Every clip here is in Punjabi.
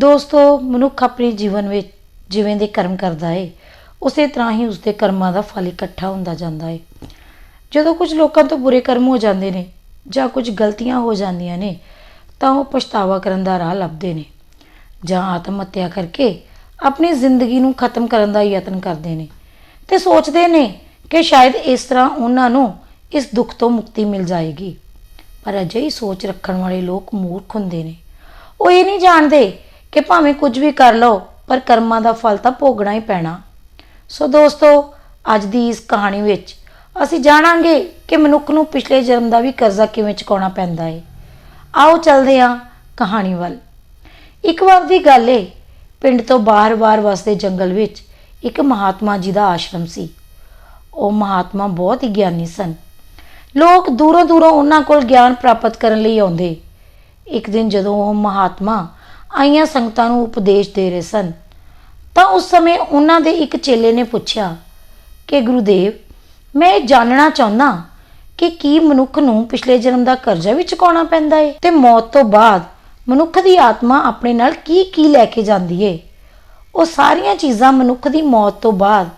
ਦੋਸਤੋ, ਮਨੁੱਖ ਆਪਣੇ ਜੀਵਨ ਵਿੱਚ ਜਿਵੇਂ ਦੇ ਕਰਮ ਕਰਦਾ ਏ, ਉਸੇ ਤਰ੍ਹਾਂ ਹੀ ਉਸਦੇ ਕਰਮਾਂ ਦਾ ਫਲ ਇਕੱਠਾ ਹੁੰਦਾ ਜਾਂਦਾ ਏ। ਜਦੋਂ ਕੁਝ ਲੋਕਾਂ ਤੋਂ ਬੁਰੇ ਕਰਮ ਹੋ ਜਾਂਦੇ ਨੇ ਜਾਂ ਕੁਝ ਗਲਤੀਆਂ ਹੋ ਜਾਂਦੀਆਂ ਨੇ, ਤਾਂ ਉਹ ਪਛਤਾਵਾ ਕਰਨ ਦਾ ਰਾਹ ਲੱਭਦੇ ਨੇ ਜਾਂ ਆਤਮ ਹੱਤਿਆ ਕਰਕੇ ਆਪਣੀ ਜ਼ਿੰਦਗੀ ਨੂੰ ਖਤਮ ਕਰਨ ਦਾ ਯਤਨ ਕਰਦੇ ਨੇ ਤੇ ਸੋਚਦੇ ਨੇ ਕਿ ਸ਼ਾਇਦ ਇਸ ਤਰ੍ਹਾਂ ਉਹਨਾਂ ਨੂੰ ਇਸ ਦੁੱਖ ਤੋਂ ਮੁਕਤੀ ਮਿਲ ਜਾਏਗੀ। ਪਰ ਅਜਿਹੀ ਸੋਚ ਰੱਖਣ ਵਾਲੇ ਲੋਕ ਮੂਰਖ ਹੁੰਦੇ ਨੇ। ਉਹ ਇਹ ਨਹੀਂ ਜਾਣਦੇ ਕਿ ਭਾਵੇਂ ਕੁਝ ਵੀ ਕਰ ਲਓ, ਪਰ ਕਰਮਾਂ ਦਾ ਫਲ ਤਾਂ ਭੋਗਣਾ ਹੀ ਪੈਣਾ। ਸੋ ਦੋਸਤੋ, ਅੱਜ ਦੀ ਇਸ ਕਹਾਣੀ ਵਿੱਚ ਅਸੀਂ ਜਾਣਾਂਗੇ ਕਿ ਮਨੁੱਖ ਨੂੰ ਪਿਛਲੇ ਜਨਮ ਦਾ ਵੀ ਕਰਜ਼ਾ ਕਿਵੇਂ ਚੁਕਾਉਣਾ ਪੈਂਦਾ ਹੈ ਆਓ ਚੱਲਦੇ ਹਾਂ ਕਹਾਣੀ ਵੱਲ। ਇੱਕ ਵਾਰ ਦੀ ਗੱਲ ਏ, ਪਿੰਡ ਤੋਂ ਬਾਹਰ-ਬਾਹਰ ਵਸਦੇ ਜੰਗਲ ਵਿੱਚ ਇੱਕ ਮਹਾਤਮਾ ਜੀ ਦਾ ਆਸ਼ਰਮ ਸੀ। ਉਹ ਮਹਾਤਮਾ ਬਹੁਤ ਹੀ ਗਿਆਨੀ ਸਨ। ਲੋਕ ਦੂਰੋਂ ਦੂਰੋਂ ਉਹਨਾਂ ਕੋਲ ਗਿਆਨ ਪ੍ਰਾਪਤ ਕਰਨ ਲਈ ਆਉਂਦੇ। ਇੱਕ ਦਿਨ ਜਦੋਂ ਉਹ ਮਹਾਤਮਾ ਆਈਆਂ ਸੰਗਤਾਂ ਨੂੰ ਉਪਦੇਸ਼ ਦੇ ਰਹੇ ਸਨ। ਤਾਂ ਉਸ ਸਮੇਂ ਉਹਨਾਂ ਦੇ ਇੱਕ ਚੇਲੇ ਨੇ ਪੁੱਛਿਆ ਕਿ, ਗੁਰੂਦੇਵ, ਮੈਂ ਇਹ ਜਾਣਨਾ ਚਾਹੁੰਦਾ ਕਿ ਕੀ ਮਨੁੱਖ ਨੂੰ ਪਿਛਲੇ ਜਨਮ ਦਾ ਕਰਜ਼ਾ ਵੀ ਚੁਕਾਉਣਾ ਪੈਂਦਾ ਏ? ਤੇ ਮੌਤ ਤੋਂ ਬਾਅਦ ਮਨੁੱਖ ਦੀ ਆਤਮਾ ਆਪਣੇ ਨਾਲ ਕੀ ਕੀ ਲੈ ਕੇ ਜਾਂਦੀ ਏ? ਉਹ ਸਾਰੀਆਂ ਚੀਜ਼ਾਂ ਮਨੁੱਖ ਦੀ ਮੌਤ ਤੋਂ ਬਾਅਦ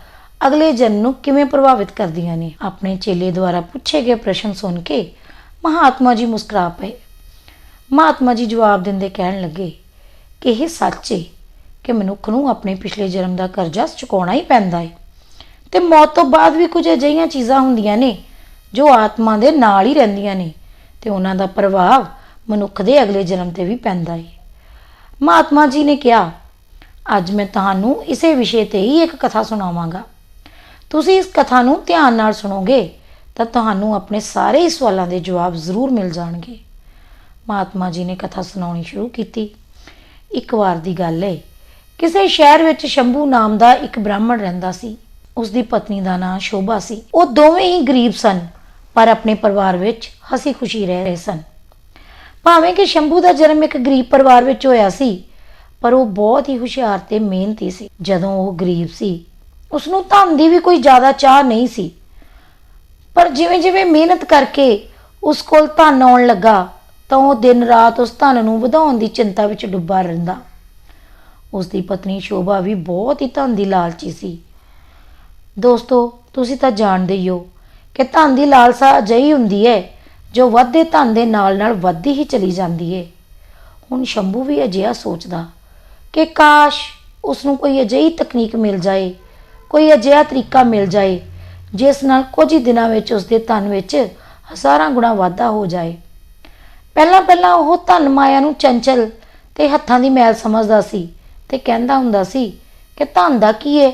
ਅਗਲੇ ਜਨਮ ਨੂੰ ਕਿਵੇਂ ਪ੍ਰਭਾਵਿਤ ਕਰਦੀਆਂ ਨੇ? ਆਪਣੇ ਚੇਲੇ ਦੁਆਰਾ ਪੁੱਛੇ ਗਏ ਪ੍ਰਸ਼ਨ ਸੁਣ ਕੇ ਮਹਾਤਮਾ ਜੀ ਮੁਸਕਰਾ ਪਏ। ਮਹਾਤਮਾ ਜੀ ਜਵਾਬ ਦਿੰਦੇ ਕਹਿਣ ਲੱਗੇ ਕਿ ਇਹ ਸੱਚ ਏ ਕਿ ਮਨੁੱਖ ਨੂੰ ਆਪਣੇ ਪਿਛਲੇ ਜਨਮ ਦਾ ਕਰਜ਼ਾ ਚੁਕਾਉਣਾ ਹੀ ਪੈਂਦਾ ਏ। ਤੇ ਮੌਤ ਤੋਂ ਬਾਅਦ ਵੀ ਕੁਝ ਅਜਿਹੀਆਂ ਚੀਜ਼ਾਂ ਹੁੰਦੀਆਂ ਨੇ ਜੋ ਆਤਮਾ ਦੇ ਨਾਲ ਹੀ ਰਹਿੰਦੀਆਂ ਨੇ ਤੇ ਉਹਨਾਂ ਦਾ ਪ੍ਰਭਾਵ ਮਨੁੱਖ ਦੇ ਅਗਲੇ ਜਨਮ ਤੇ ਵੀ ਪੈਂਦਾ ਏ। ਮਹਾਤਮਾ ਜੀ ਨੇ ਕਿਹਾ, ਅੱਜ ਮੈਂ ਤੁਹਾਨੂੰ ਇਸੇ ਵਿਸ਼ੇ ਤੇ ਹੀ ਇੱਕ ਕਥਾ ਸੁਣਾਵਾਂਗਾ। ਤੁਸੀਂ ਇਸ ਕਥਾ ਨੂੰ ਧਿਆਨ ਨਾਲ ਸੁਣੋਗੇ ਤਾਂ ਤੁਹਾਨੂੰ ਆਪਣੇ ਸਾਰੇ ਹੀ ਸਵਾਲਾਂ ਦੇ ਜਵਾਬ ਜ਼ਰੂਰ ਮਿਲ ਜਾਣਗੇ। ਮਹਾਤਮਾ ਜੀ ਨੇ ਕਥਾ ਸੁਣਾਉਣੀ ਸ਼ੁਰੂ ਕੀਤੀ। ਇੱਕ ਵਾਰ ਦੀ ਗੱਲ ਹੈ ਕਿਸੇ ਸ਼ਹਿਰ ਵਿੱਚ ਸ਼ੰਭੂ ਨਾਮ ਦਾ ਇੱਕ ਬ੍ਰਾਹਮਣ ਰਹਿੰਦਾ ਸੀ। ਉਸ ਦੀ ਪਤਨੀ ਦਾ ਨਾਂ ਸ਼ੋਭਾ ਸੀ। ਉਹ ਦੋਵੇਂ ਹੀ ਗਰੀਬ ਸਨ, ਪਰ ਆਪਣੇ ਪਰਿਵਾਰ ਵਿੱਚ ਹਸੀ ਖੁਸ਼ੀ ਰਹਿ ਰਹੇ ਸਨ। ਭਾਵੇਂ ਕਿ ਸ਼ੰਭੂ ਦਾ ਜਨਮ ਇੱਕ ਗਰੀਬ ਪਰਿਵਾਰ ਵਿੱਚ ਹੋਇਆ ਸੀ, ਪਰ ਉਹ ਬਹੁਤ ਹੀ ਹੁਸ਼ਿਆਰ ਤੇ ਮਿਹਨਤੀ ਸੀ। ਜਦੋਂ ਉਹ ਗਰੀਬ ਸੀ ਉਸ ਨੂੰ ਧਨ ਦੀ ਵੀ ਕੋਈ ਜ਼ਿਆਦਾ ਚਾਹ ਨਹੀਂ ਸੀ। ਪਰ ਜਿਵੇਂ-ਜਿਵੇਂ ਮਿਹਨਤ ਕਰਕੇ ਉਸ ਕੋਲ ਧਨ ਆਉਣ ਲੱਗਾ ਤਾਂ ਉਹ ਦਿਨ ਰਾਤ ਉਸ ਧਨ ਨੂੰ ਵਧਾਉਣ ਦੀ ਚਿੰਤਾ ਵਿੱਚ ਡੁੱਬਾ ਰਹਿੰਦਾ। ਉਸ ਦੀ ਪਤਨੀ ਸ਼ੋਭਾ ਵੀ ਬਹੁਤ ਹੀ ਧਨ ਦੀ ਲਾਲਚੀ ਸੀ। ਦੋਸਤੋ, ਤੁਸੀਂ ਤਾਂ ਜਾਣਦੇ ਹੀ ਹੋ ਕਿ ਧਨ ਦੀ ਲਾਲਸਾ ਅਜਿਹੀ ਹੁੰਦੀ ਹੈ ਜੋ ਵੱਧਦੇ ਧਨ ਦੇ ਨਾਲ-ਨਾਲ ਵੱਧਦੀ ਹੀ ਚਲੀ ਜਾਂਦੀ ਹੈ। ਹੁਣ ਸ਼ੰਭੂ ਵੀ ਅਜਿਹਾ ਸੋਚਦਾ ਕਿ ਕਾਸ਼ ਉਸ ਨੂੰ ਕੋਈ ਅਜਿਹੀ ਤਕਨੀਕ ਮਿਲ ਜਾਏ, ਕੋਈ ਅਜਿਹਾ ਤਰੀਕਾ ਮਿਲ ਜਾਏ, ਜਿਸ ਨਾਲ ਕੁਝ ਹੀ ਦਿਨਾਂ ਵਿੱਚ ਉਸ ਦੇ ਧਨ ਵਿੱਚ ਹਜ਼ਾਰਾਂ ਗੁਣਾ ਵਾਧਾ ਹੋ ਜਾਏ। ਪਹਿਲਾਂ ਪਹਿਲਾਂ ਉਹ ਧਨ ਮਾਇਆ ਨੂੰ ਚੰਚਲ ਤੇ ਹੱਥਾਂ ਦੀ ਮੈਲ ਸਮਝਦਾ ਸੀ ਤੇ ਕਹਿੰਦਾ ਹੁੰਦਾ ਸੀ ਕਿ ਧਨ ਦਾ ਕੀ ਏ?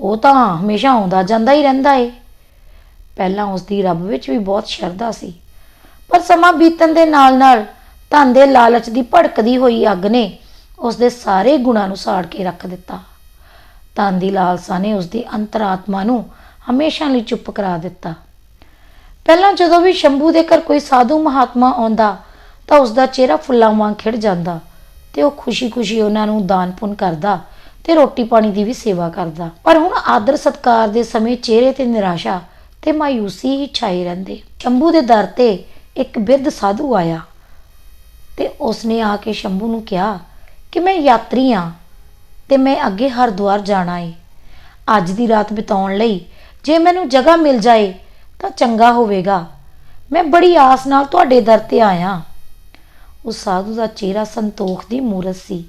ਉਹ ਤਾਂ ਹਮੇਸ਼ਾ ਆਉਂਦਾ ਜਾਂਦਾ ਹੀ ਰਹਿੰਦਾ ਏ। ਪਹਿਲਾਂ ਉਸ ਦੀ ਰੱਬ ਵਿੱਚ ਵੀ ਬਹੁਤ ਸ਼ਰਧਾ ਸੀ। ਪਰ ਸਮਾਂ ਬੀਤਣ ਦੇ ਨਾਲ-ਨਾਲ ਧਨ ਦੇ ਲਾਲਚ ਦੀ ਭੜਕਦੀ ਹੋਈ ਅੱਗ ਨੇ ਉਸ ਦੇ ਸਾਰੇ ਗੁਣਾਂ ਨੂੰ ਸਾੜ ਕੇ ਰੱਖ ਦਿੱਤਾ। ਧਨ ਦੀ ਲਾਲਸਾ ਨੇ ਉਸ ਦੀ ਅੰਤਰਾਤਮਾ ਨੂੰ ਹਮੇਸ਼ਾ ਲਈ ਚੁੱਪ ਕਰਾ ਦਿੱਤਾ। ਪਹਿਲਾਂ ਜਦੋਂ ਵੀ ਸ਼ੰਭੂ ਦੇ ਘਰ ਕੋਈ ਸਾਧੂ ਮਹਾਤਮਾ ਆਉਂਦਾ ਤਾਂ ਉਸ ਦਾ ਚਿਹਰਾ ਫੁੱਲਾਂ ਵਾਂਗ ਖਿੜ ਜਾਂਦਾ ਤੇ ਉਹ ਖੁਸ਼ੀ-ਖੁਸ਼ੀ ਉਹਨਾਂ ਨੂੰ ਦਾਨ ਪੁੰਨ ਕਰਦਾ ਤੇ ਰੋਟੀ ਪਾਣੀ ਦੀ ਵੀ ਸੇਵਾ ਕਰਦਾ। ਪਰ ਹੁਣ ਆਦਰ ਸਤਕਾਰ ਦੇ ਸਮੇਂ ਚਿਹਰੇ ਤੇ ਨਿਰਾਸ਼ਾ ਤੇ ਮਾਯੂਸੀ ਹੀ ਛਾਈ ਰਹਿੰਦੇ। ਸ਼ੰਭੂ ਦੇ ਦਰ ਤੇ ਇੱਕ ਬਿਰਧ ਸਾਧੂ ਆਇਆ ਤੇ ਉਸਨੇ ਆ ਕੇ ਸ਼ੰਭੂ ਨੂੰ ਕਿਹਾ ਕਿ ਮੈਂ ਯਾਤਰੀ ਹਾਂ ਤੇ ਮੈਂ ਅੱਗੇ ਹਰਿਦੁਆਰ ਜਾਣਾ ਏ। ਅੱਜ ਦੀ ਰਾਤ ਬਿਤਾਉਣ ਲਈ ਜੇ ਮੈਨੂੰ ਜਗ੍ਹਾ ਮਿਲ ਜਾਏ ਤਾਂ ਚੰਗਾ ਹੋਵੇਗਾ। ਮੈਂ ਬੜੀ ਆਸ ਨਾਲ ਤੁਹਾਡੇ ਦਰ ਤੇ ਆਇਆ। ਉਹ ਸਾਧੂ ਦਾ ਚਿਹਰਾ ਸੰਤੋਖ ਦੀ ਮੂਰਤ ਸੀ।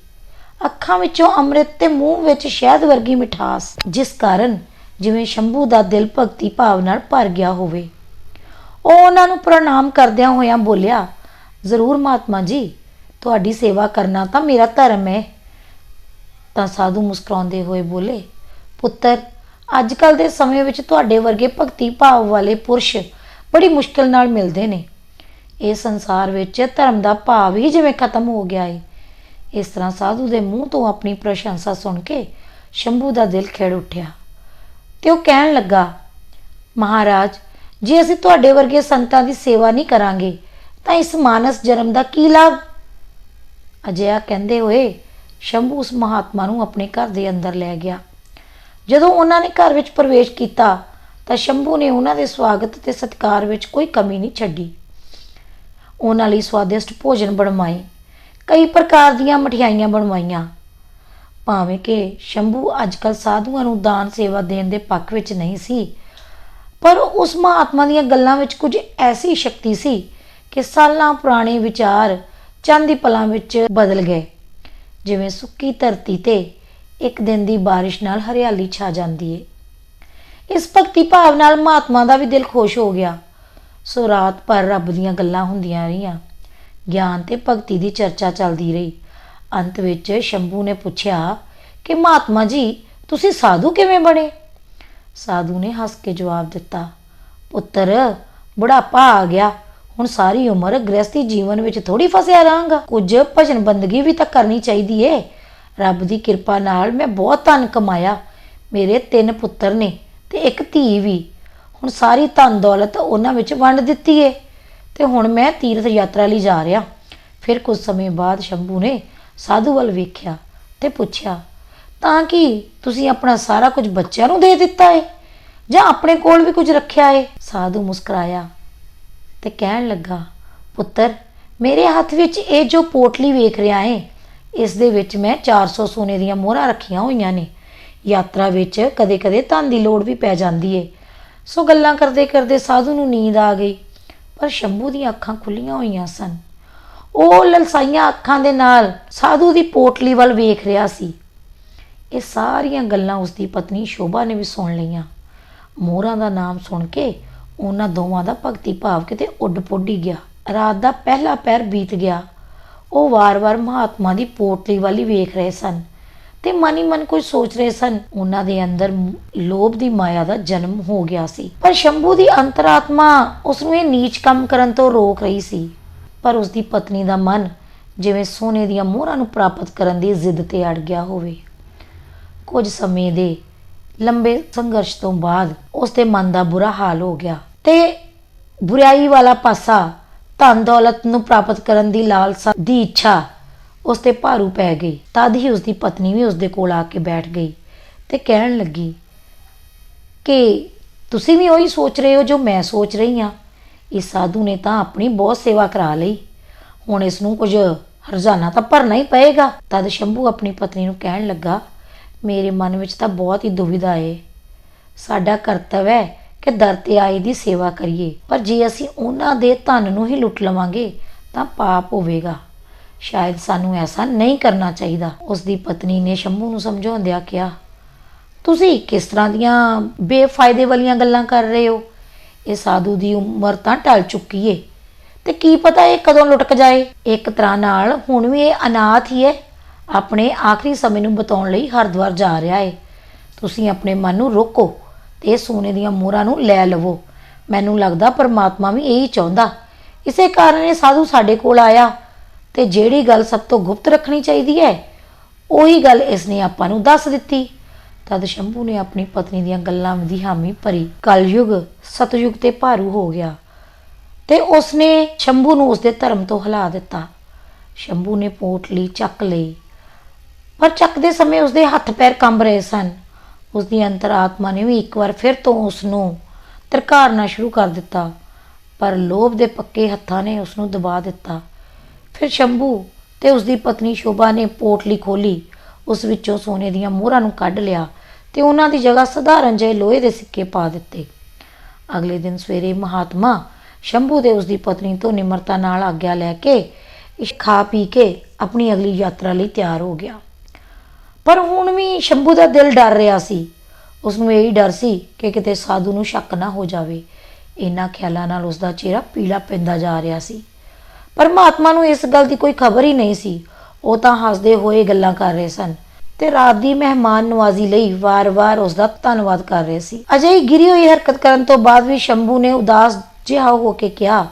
ਅੱਖਾਂ ਵਿੱਚੋਂ ਅੰਮ੍ਰਿਤ ਤੇ ਮੂੰਹ ਵਿੱਚ ਸ਼ਹਿਦ ਵਰਗੀ ਮਿਠਾਸ, ਜਿਸ ਕਾਰਨ ਜਿਵੇਂ ਸ਼ੰਭੂ ਦਾ ਦਿਲ ਭਗਤੀ ਭਾਵ ਨਾਲ ਭਰ ਗਿਆ ਹੋਵੇ। ਉਹ ਉਹਨਾਂ ਨੂੰ ਪ੍ਰਣਾਮ ਕਰਦਿਆਂ ਹੋਇਆਂ ਬੋਲਿਆ, ਜ਼ਰੂਰ ਮਹਾਤਮਾ ਜੀ, ਤੁਹਾਡੀ ਸੇਵਾ ਕਰਨਾ ਤਾਂ ਮੇਰਾ ਧਰਮ ਹੈ। ਤਾਂ ਸਾਧੂ ਮੁਸਕਰਾਉਂਦੇ ਹੋਏ ਬੋਲੇ, ਪੁੱਤਰ ਅੱਜ ਕੱਲ ਦੇ ਸਮੇਂ ਵਿੱਚ ਤੁਹਾਡੇ ਵਰਗੇ ਭਗਤੀ ਭਾਵ ਵਾਲੇ ਪੁਰਸ਼ ਬੜੀ ਮੁਸ਼ਕਲ ਨਾਲ ਮਿਲਦੇ ਨੇ। ਇਹ ਸੰਸਾਰ ਵਿੱਚ ਧਰਮ ਦਾ ਭਾਵ ਹੀ ਜਿਵੇਂ ਖਤਮ ਹੋ ਗਿਆ ਏ। ਇਸ ਤਰ੍ਹਾਂ ਸਾਧੂ ਦੇ ਮੂੰਹ ਤੋਂ ਆਪਣੀ ਪ੍ਰਸ਼ੰਸਾ ਸੁਣ ਕੇ ਸ਼ੰਭੂ ਦਾ ਦਿਲ ਖਿੜ ਉੱਠਿਆ। ਤੇ ਉਹ ਕਹਿਣ ਲੱਗਾ, ਮਹਾਰਾਜ, ਜੇ ਅਸੀਂ ਤੁਹਾਡੇ ਵਰਗੇ ਸੰਤਾਂ ਦੀ ਸੇਵਾ ਨਹੀਂ ਕਰਾਂਗੇ, ਤਾਂ ਇਸ ਮਾਨਸ ਜਨਮ ਦਾ ਕੀ ਲਾਭ? ਅਜਿਹਾ ਕਹਿੰਦੇ ਹੋਏ ਸ਼ੰਭੂ ਉਸ ਮਹਾਤਮਾ ਨੂੰ ਆਪਣੇ ਘਰ ਦੇ ਅੰਦਰ ਲੈ ਗਿਆ। ਜਦੋਂ ਉਹਨਾਂ ਨੇ ਘਰ ਵਿੱਚ ਪ੍ਰਵੇਸ਼ ਕੀਤਾ, ਤਾਂ ਸ਼ੰਭੂ ਨੇ ਉਹਨਾਂ ਦੇ ਸਵਾਗਤ ਤੇ ਸਤਿਕਾਰ ਵਿੱਚ ਕੋਈ ਕਮੀ ਨਹੀਂ ਛੱਡੀ। ਉਹਨਾਂ ਲਈ ਸਵਾਦਿਸ਼ਟ ਭੋਜਨ ਬਣਵਾਏ। ਕਈ ਪ੍ਰਕਾਰ ਦੀਆਂ ਮਠਿਆਈਆਂ ਬਣਵਾਈਆਂ। ਭਾਵੇਂ ਕਿ ਸ਼ੰਭੂ ਅੱਜਕੱਲ ਸਾਧੂਆਂ ਨੂੰ ਦਾਨ ਸੇਵਾ ਦੇਣ ਦੇ ਪੱਖ ਵਿੱਚ ਨਹੀਂ ਸੀ, ਪਰ ਉਸ ਮਹਾਤਮਾ ਦੀਆਂ ਗੱਲਾਂ ਵਿੱਚ ਕੁਝ ਐਸੀ ਸ਼ਕਤੀ ਸੀ ਕਿ ਸਾਲਾਂ ਪੁਰਾਣੇ ਵਿਚਾਰ ਚੰਦ ਦੀ ਪਲਾਂ ਵਿੱਚ ਬਦਲ ਗਏ। ਜਿਵੇਂ ਸੁੱਕੀ ਧਰਤੀ ਤੇ ਇੱਕ ਦਿਨ ਦੀ ਬਾਰਿਸ਼ ਨਾਲ ਹਰਿਆਲੀ ਛਾ ਜਾਂਦੀ ਏ। ਇਸ ਭਗਤੀ ਭਾਵ ਨਾਲ ਮਹਾਤਮਾ ਦਾ ਵੀ ਦਿਲ ਖੁਸ਼ ਹੋ ਗਿਆ। ਸੋ ਰਾਤ ਭਰ ਰੱਬ ਦੀਆਂ ਗੱਲਾਂ ਹੁੰਦੀਆਂ ਰਹੀਆਂ। ਗਿਆਨ ਤੇ ਭਗਤੀ ਦੀ ਚਰਚਾ ਚੱਲਦੀ ਰਹੀ। ਅੰਤ ਵਿੱਚ ਸ਼ੰਭੂ ਨੇ ਪੁੱਛਿਆ ਕਿ ਮਹਾਤਮਾ ਜੀ, ਤੁਸੀਂ ਸਾਧੂ ਕਿਵੇਂ ਬਣੇ? ਸਾਧੂ ਨੇ ਹੱਸ ਕੇ ਜਵਾਬ ਦਿੱਤਾ, ਪੁੱਤਰ, ਬੁਢਾਪਾ ਆ ਗਿਆ। ਹੁਣ ਸਾਰੀ ਉਮਰ ਗ੍ਰਸਤੀ ਜੀਵਨ ਵਿੱਚ ਥੋੜੀ ਫਸਿਆ ਰਹਾਂਗਾ। ਕੁਝ ਭਜਨ ਬੰਦਗੀ ਵੀ ਤਾਂ ਕਰਨੀ ਚਾਹੀਦੀ ਏ। ਰੱਬ ਦੀ ਕਿਰਪਾ ਨਾਲ ਮੈਂ ਬਹੁਤ ਧਨ ਕਮਾਇਆ। ਮੇਰੇ ਤਿੰਨ ਪੁੱਤਰ ਨੇ ਤੇ ਇੱਕ ਧੀ ਵੀ। ਹੁਣ ਸਾਰੀ ਧਨ ਦੌਲਤ ਉਹਨਾਂ ਵਿੱਚ ਵੰਡ ਦਿੱਤੀ ਏ। ਤੇ ਹੁਣ ਮੈਂ ਤੀਰਥ ਯਾਤਰਾ ਲਈ ਜਾ ਰਿਹਾ। ਫਿਰ ਕੁਝ ਸਮੇਂ ਬਾਅਦ ਸ਼ੰਭੂ ਨੇ ਸਾਧੂ ਵੱਲ ਵੇਖਿਆ ਤੇ ਪੁੱਛਿਆ, ਤਾਂ ਕਿ ਤੁਸੀਂ ਆਪਣਾ ਸਾਰਾ ਕੁਝ ਬੱਚਿਆਂ ਨੂੰ ਦੇ ਦਿੱਤਾ ਏ? ਜਾਂ ਆਪਣੇ ਕੋਲ ਵੀ ਕੁਝ ਰੱਖਿਆ ਏ? ਸਾਧੂ ਮੁਸਕਰਾਇਆ ਤੇ ਕਹਿਣ ਲੱਗਾ, ਪੁੱਤਰ, ਮੇਰੇ ਹੱਥ ਵਿੱਚ ਇਹ ਜੋ ਪੋਟਲੀ ਵੇਖ ਰਿਹਾ ਏ, ਇਸ ਦੇ ਵਿੱਚ ਮੈਂ 400 ਸੋਨੇ ਦੀਆਂ ਮੋਹਰਾਂ ਰੱਖੀਆਂ ਹੋਈਆਂ ਨੇ। ਯਾਤਰਾ ਵਿੱਚ ਕਦੇ-ਕਦੇ ਧਨ ਦੀ ਲੋੜ ਵੀ ਪੈ ਜਾਂਦੀ ਏ। ਸੋ ਗੱਲਾਂ ਕਰਦੇ ਕਰਦੇ ਸਾਧੂ ਨੂੰ ਨੀਂਦ ਆ ਗਈ, ਪਰ ਸ਼ੰਭੂ ਦੀਆਂ ਅੱਖਾਂ ਖੁੱਲੀਆਂ ਹੋਈਆਂ ਸਨ। ਉਹ ਲਲਸਾਈਆਂ ਅੱਖਾਂ ਦੇ ਨਾਲ ਸਾਧੂ ਦੀ ਪੋਟਲੀ ਵੱਲ ਵੇਖ ਰਿਹਾ ਸੀ। ਇਹ ਸਾਰੀਆਂ ਗੱਲਾਂ ਉਸ ਦੀ ਪਤਨੀ ਸ਼ੋਭਾ ਨੇ ਵੀ ਸੁਣ ਲਈਆਂ। ਮੋਹਰਾਂ ਦਾ ਨਾਮ ਸੁਣ ਕੇ ਉਹਨਾਂ ਦੋਵਾਂ ਦਾ ਭਗਤੀ ਭਾਵ ਕਿਤੇ ਉੱਡ ਪੁੱਡੀ ਗਿਆ। ਰਾਤ ਦਾ ਪਹਿਲਾ ਪੈਰ ਬੀਤ ਗਿਆ। ਉਹ ਵਾਰ-ਵਾਰ ਮਹਾਤਮਾ ਦੀ ਪੋਟਲੀ ਵੱਲ ਹੀ ਵੇਖ ਰਹੇ ਸਨ। ਤੇ ਮਨ ਹੀ ਮਨ ਕੁਝ ਸੋਚ ਰਹੇ ਸਨ। ਉਹਨਾਂ ਦੇ ਅੰਦਰ ਲੋਭ ਦੀ ਮਾਇਆ ਦਾ ਜਨਮ ਹੋ ਗਿਆ ਸੀ। ਪਰ ਸ਼ੰਭੂ ਦੀ ਅੰਤਰਾਤਮਾ ਉਸ ਨੂੰ ਇਹ ਨੀਚ ਕੰਮ ਕਰਨ ਤੋਂ ਰੋਕ ਰਹੀ ਸੀ। ਪਰ ਉਸ ਦੀ ਪਤਨੀ ਦਾ ਮਨ ਜਿਵੇਂ ਸੋਨੇ ਦੀਆਂ ਮੋਹਰਾਂ ਨੂੰ ਪ੍ਰਾਪਤ ਕਰਨ ਦੀ ਜ਼ਿੱਦ ਤੇ ਅੜ ਗਿਆ ਹੋਵੇ। ਕੁਝ ਸਮੇਂ ਦੇ ਲੰਬੇ ਸੰਘਰਸ਼ ਤੋਂ ਬਾਅਦ ਉਸ ਦੇ ਮਨ ਦਾ ਬੁਰਾ ਹਾਲ ਹੋ ਗਿਆ ਤੇ ਬੁਰਾਈ ਵਾਲਾ ਪਾਸਾ ਧਨ ਦੌਲਤ ਨੂੰ ਪ੍ਰਾਪਤ ਕਰਨ ਦੀ ਲਾਲਸਾ ਦੀ ਇੱਛਾ ਉਸ ਤੇ ਭਾਰੂ ਪੈ ਗਈ। ਤਦ ਹੀ ਉਸ ਦੀ ਪਤਨੀ ਵੀ ਉਸ ਦੇ ਕੋਲ ਆ ਕੇ ਬੈਠ ਗਈ ਤੇ ਕਹਿਣ ਲੱਗੀ ਕਿ ਤੁਸੀਂ ਵੀ ਉਹੀ ਸੋਚ ਰਹੇ ਹੋ ਜੋ ਮੈਂ ਸੋਚ ਰਹੀ ਹਾਂ। ਇਸ ਸਾਧੂ ਨੇ ਤਾਂ ਆਪਣੀ ਬਹੁਤ ਸੇਵਾ ਕਰਾ ਲਈ। ਹੁਣ ਇਸ ਨੂੰ ਕੁਝ ਹਰਜਾਨਾ ਤਾਂ ਭਰਨਾ ਹੀ ਪਏਗਾ। ਤਦ ਸ਼ੰਭੂ ਆਪਣੀ ਪਤਨੀ ਨੂੰ ਕਹਿਣ ਲੱਗਾ, ਮੇਰੇ ਮਨ ਵਿੱਚ ਤਾਂ ਬਹੁਤ ਹੀ ਦੁਵਿਧਾ ਏ। ਸਾਡਾ ਕਰਤੱਵ ਹੈ ਕਿ ਦਰ ਤੇ ਆਏ ਦੀ ਸੇਵਾ ਕਰੀਏ। ਪਰ ਜੇ ਅਸੀਂ ਉਹਨਾਂ ਦੇ ਧਨ ਨੂੰ ਹੀ ਲੁੱਟ ਲਵਾਂਗੇ, ਤਾਂ ਪਾਪ ਹੋਵੇਗਾ। ਸ਼ਾਇਦ ਸਾਨੂੰ ਐਸਾ ਨਹੀਂ ਕਰਨਾ ਚਾਹੀਦਾ। ਉਸ ਦੀ ਪਤਨੀ ਨੇ ਸ਼ੰਭੂ ਨੂੰ ਸਮਝਾਉਂਦਿਆਂ ਕਿਹਾ, ਤੁਸੀਂ ਕਿਸ ਤਰ੍ਹਾਂ ਦੀਆਂ ਬੇਫਾਇਦੇ ਵਾਲੀਆਂ ਗੱਲਾਂ ਕਰ ਰਹੇ ਹੋ? ਇਹ ਸਾਧੂ ਦੀ ਉਮਰ ਤਾਂ ਟਲ ਚੁੱਕੀ ਏ। ਤੇ ਕੀ ਪਤਾ ਇਹ ਕਦੋਂ ਲੁਟਕ ਜਾਏ? ਇੱਕ ਤਰ੍ਹਾਂ ਨਾਲ ਹੁਣ ਵੀ ਇਹ ਅਨਾਥ ਹੀ ਹੈ। ਆਪਣੇ ਆਖਰੀ ਸਮੇਂ ਨੂੰ ਬਤਾਉਣ ਲਈ ਹਰਿਦੁਆਰ ਜਾ ਰਿਹਾ ਏ। ਤੁਸੀਂ ਆਪਣੇ ਮਨ ਨੂੰ ਰੋਕੋ ਤੇ ਸੋਨੇ ਦੀਆਂ ਮੋਹਰਾਂ ਨੂੰ ਲੈ ਲਵੋ। ਮੈਨੂੰ ਲੱਗਦਾ ਪਰਮਾਤਮਾ ਵੀ ਇਹੀ ਚਾਹੁੰਦਾ। ਇਸੇ ਕਾਰਨ ਇਹ ਸਾਧੂ ਸਾਡੇ ਕੋਲ ਆਇਆ। ਤੇ ਜਿਹੜੀ ਗੱਲ ਸਭ ਤੋਂ ਗੁਪਤ ਰੱਖਣੀ ਚਾਹੀਦੀ ਹੈ, ਉਹੀ ਗੱਲ ਇਸ ਨੇ ਆਪਾਂ ਨੂੰ ਦੱਸ ਦਿੱਤੀ। ਤਦ ਸ਼ੰਭੂ ਨੇ ਆਪਣੀ ਪਤਨੀ ਦੀਆਂ ਗੱਲਾਂ ਦੀ ਹਾਮੀ ਭਰੀ। ਕਲਯੁਗ, ਸਤਯੁਗ ਤੇ ਭਾਰੂ ਹੋ ਗਿਆ ਤੇ ਉਸਨੇ ਸ਼ੰਭੂ ਨੂੰ ਉਸਦੇ ਧਰਮ ਤੋਂ ਹਿਲਾ ਦਿੱਤਾ। ਸ਼ੰਭੂ ਨੇ ਪੋਟਲੀ ਚੱਕ ਲਈ, ਪਰ ਚੱਕਦੇ ਸਮੇਂ ਉਸਦੇ ਹੱਥ ਪੈਰ ਕੰਬ ਰਹੇ ਸਨ। ਉਸਦੀ ਅੰਤਰਾਤਮਾ ਨੇ ਵੀ ਇੱਕ ਵਾਰ ਫਿਰ ਤੋਂ ਉਸ ਨੂੰ ਤਰਕਾਰਨਾ ਸ਼ੁਰੂ ਕਰ ਦਿੱਤਾ, ਪਰ ਲੋਭ ਦੇ ਪੱਕੇ ਹੱਥਾਂ ਨੇ ਉਸ ਨੂੰ ਦਬਾ ਦਿੱਤਾ। ਫਿਰ ਸ਼ੰਭੂ ਤੇ ਉਸਦੀ ਪਤਨੀ ਸ਼ੋਭਾ ਨੇ ਪੋਟਲੀ ਖੋਲੀ ਉਸ ਵਿੱਚੋਂ ਸੋਨੇ ਦੀਆਂ ਮੋਹਰਾਂ ਨੂੰ ਕੱਢ ਲਿਆ ਤੇ ਉਹਨਾਂ ਦੀ ਜਗ੍ਹਾ ਸਧਾਰਨ ਜਿਹੇ ਲੋਹੇ ਦੇ ਸਿੱਕੇ ਪਾ ਦਿੱਤੇ। ਅਗਲੇ ਦਿਨ ਸਵੇਰੇ ਮਹਾਤਮਾ ਸ਼ੰਭੂ ਤੇ ਉਸਦੀ ਪਤਨੀ ਤੋਂ ਨਿਮਰਤਾ ਨਾਲ ਆਗਿਆ ਲੈ ਕੇ ਇਸ਼ ਖਾ ਪੀ ਕੇ ਆਪਣੀ ਅਗਲੀ ਯਾਤਰਾ ਲਈ ਤਿਆਰ ਹੋ ਗਿਆ। ਪਰ ਹੁਣ ਵੀ ਸ਼ੰਭੂ ਦਾ ਦਿਲ ਡਰ ਰਿਹਾ ਸੀ। ਉਸ ਨੂੰ ਇਹੀ ਡਰ ਸੀ ਕਿ ਕਿਤੇ ਸਾਧੂ ਨੂੰ ਸ਼ੱਕ ਨਾ ਹੋ ਜਾਵੇ। ਇਹਨਾਂ ਖਿਆਲਾਂ ਨਾਲ ਉਸ ਦਾ ਚਿਹਰਾ ਪੀਲਾ ਪੈਂਦਾ ਜਾ ਰਿਹਾ ਸੀ। ਪਰ ਮਹਾਤਮਾ ਨੂੰ ਇਸ ਗੱਲ ਦੀ ਕੋਈ ਖਬਰ ਹੀ ਨਹੀਂ ਸੀ। ਉਹ ਤਾਂ ਹੱਸਦੇ ਹੋਏ ਗੱਲਾਂ ਕਰ ਰਹੇ ਸਨ ਤੇ ਰਾਤ ਦੀ ਮਹਿਮਾਨ ਨਵਾਜ਼ੀ ਲਈ ਵਾਰ-ਵਾਰ ਉਸ ਦਾ ਧੰਨਵਾਦ ਕਰ ਰਹੇ ਸੀ। ਅਜੇ ਗਿਰੀ ਹੋਈ ਹਰਕਤ ਕਰਨ ਤੋਂ ਬਾਅਦ ਵੀ ਸ਼ੰਭੂ ਨੇ ਉਦਾਸ ਜਿਹਾ ਹੋ ਕੇ ਕਿਹਾ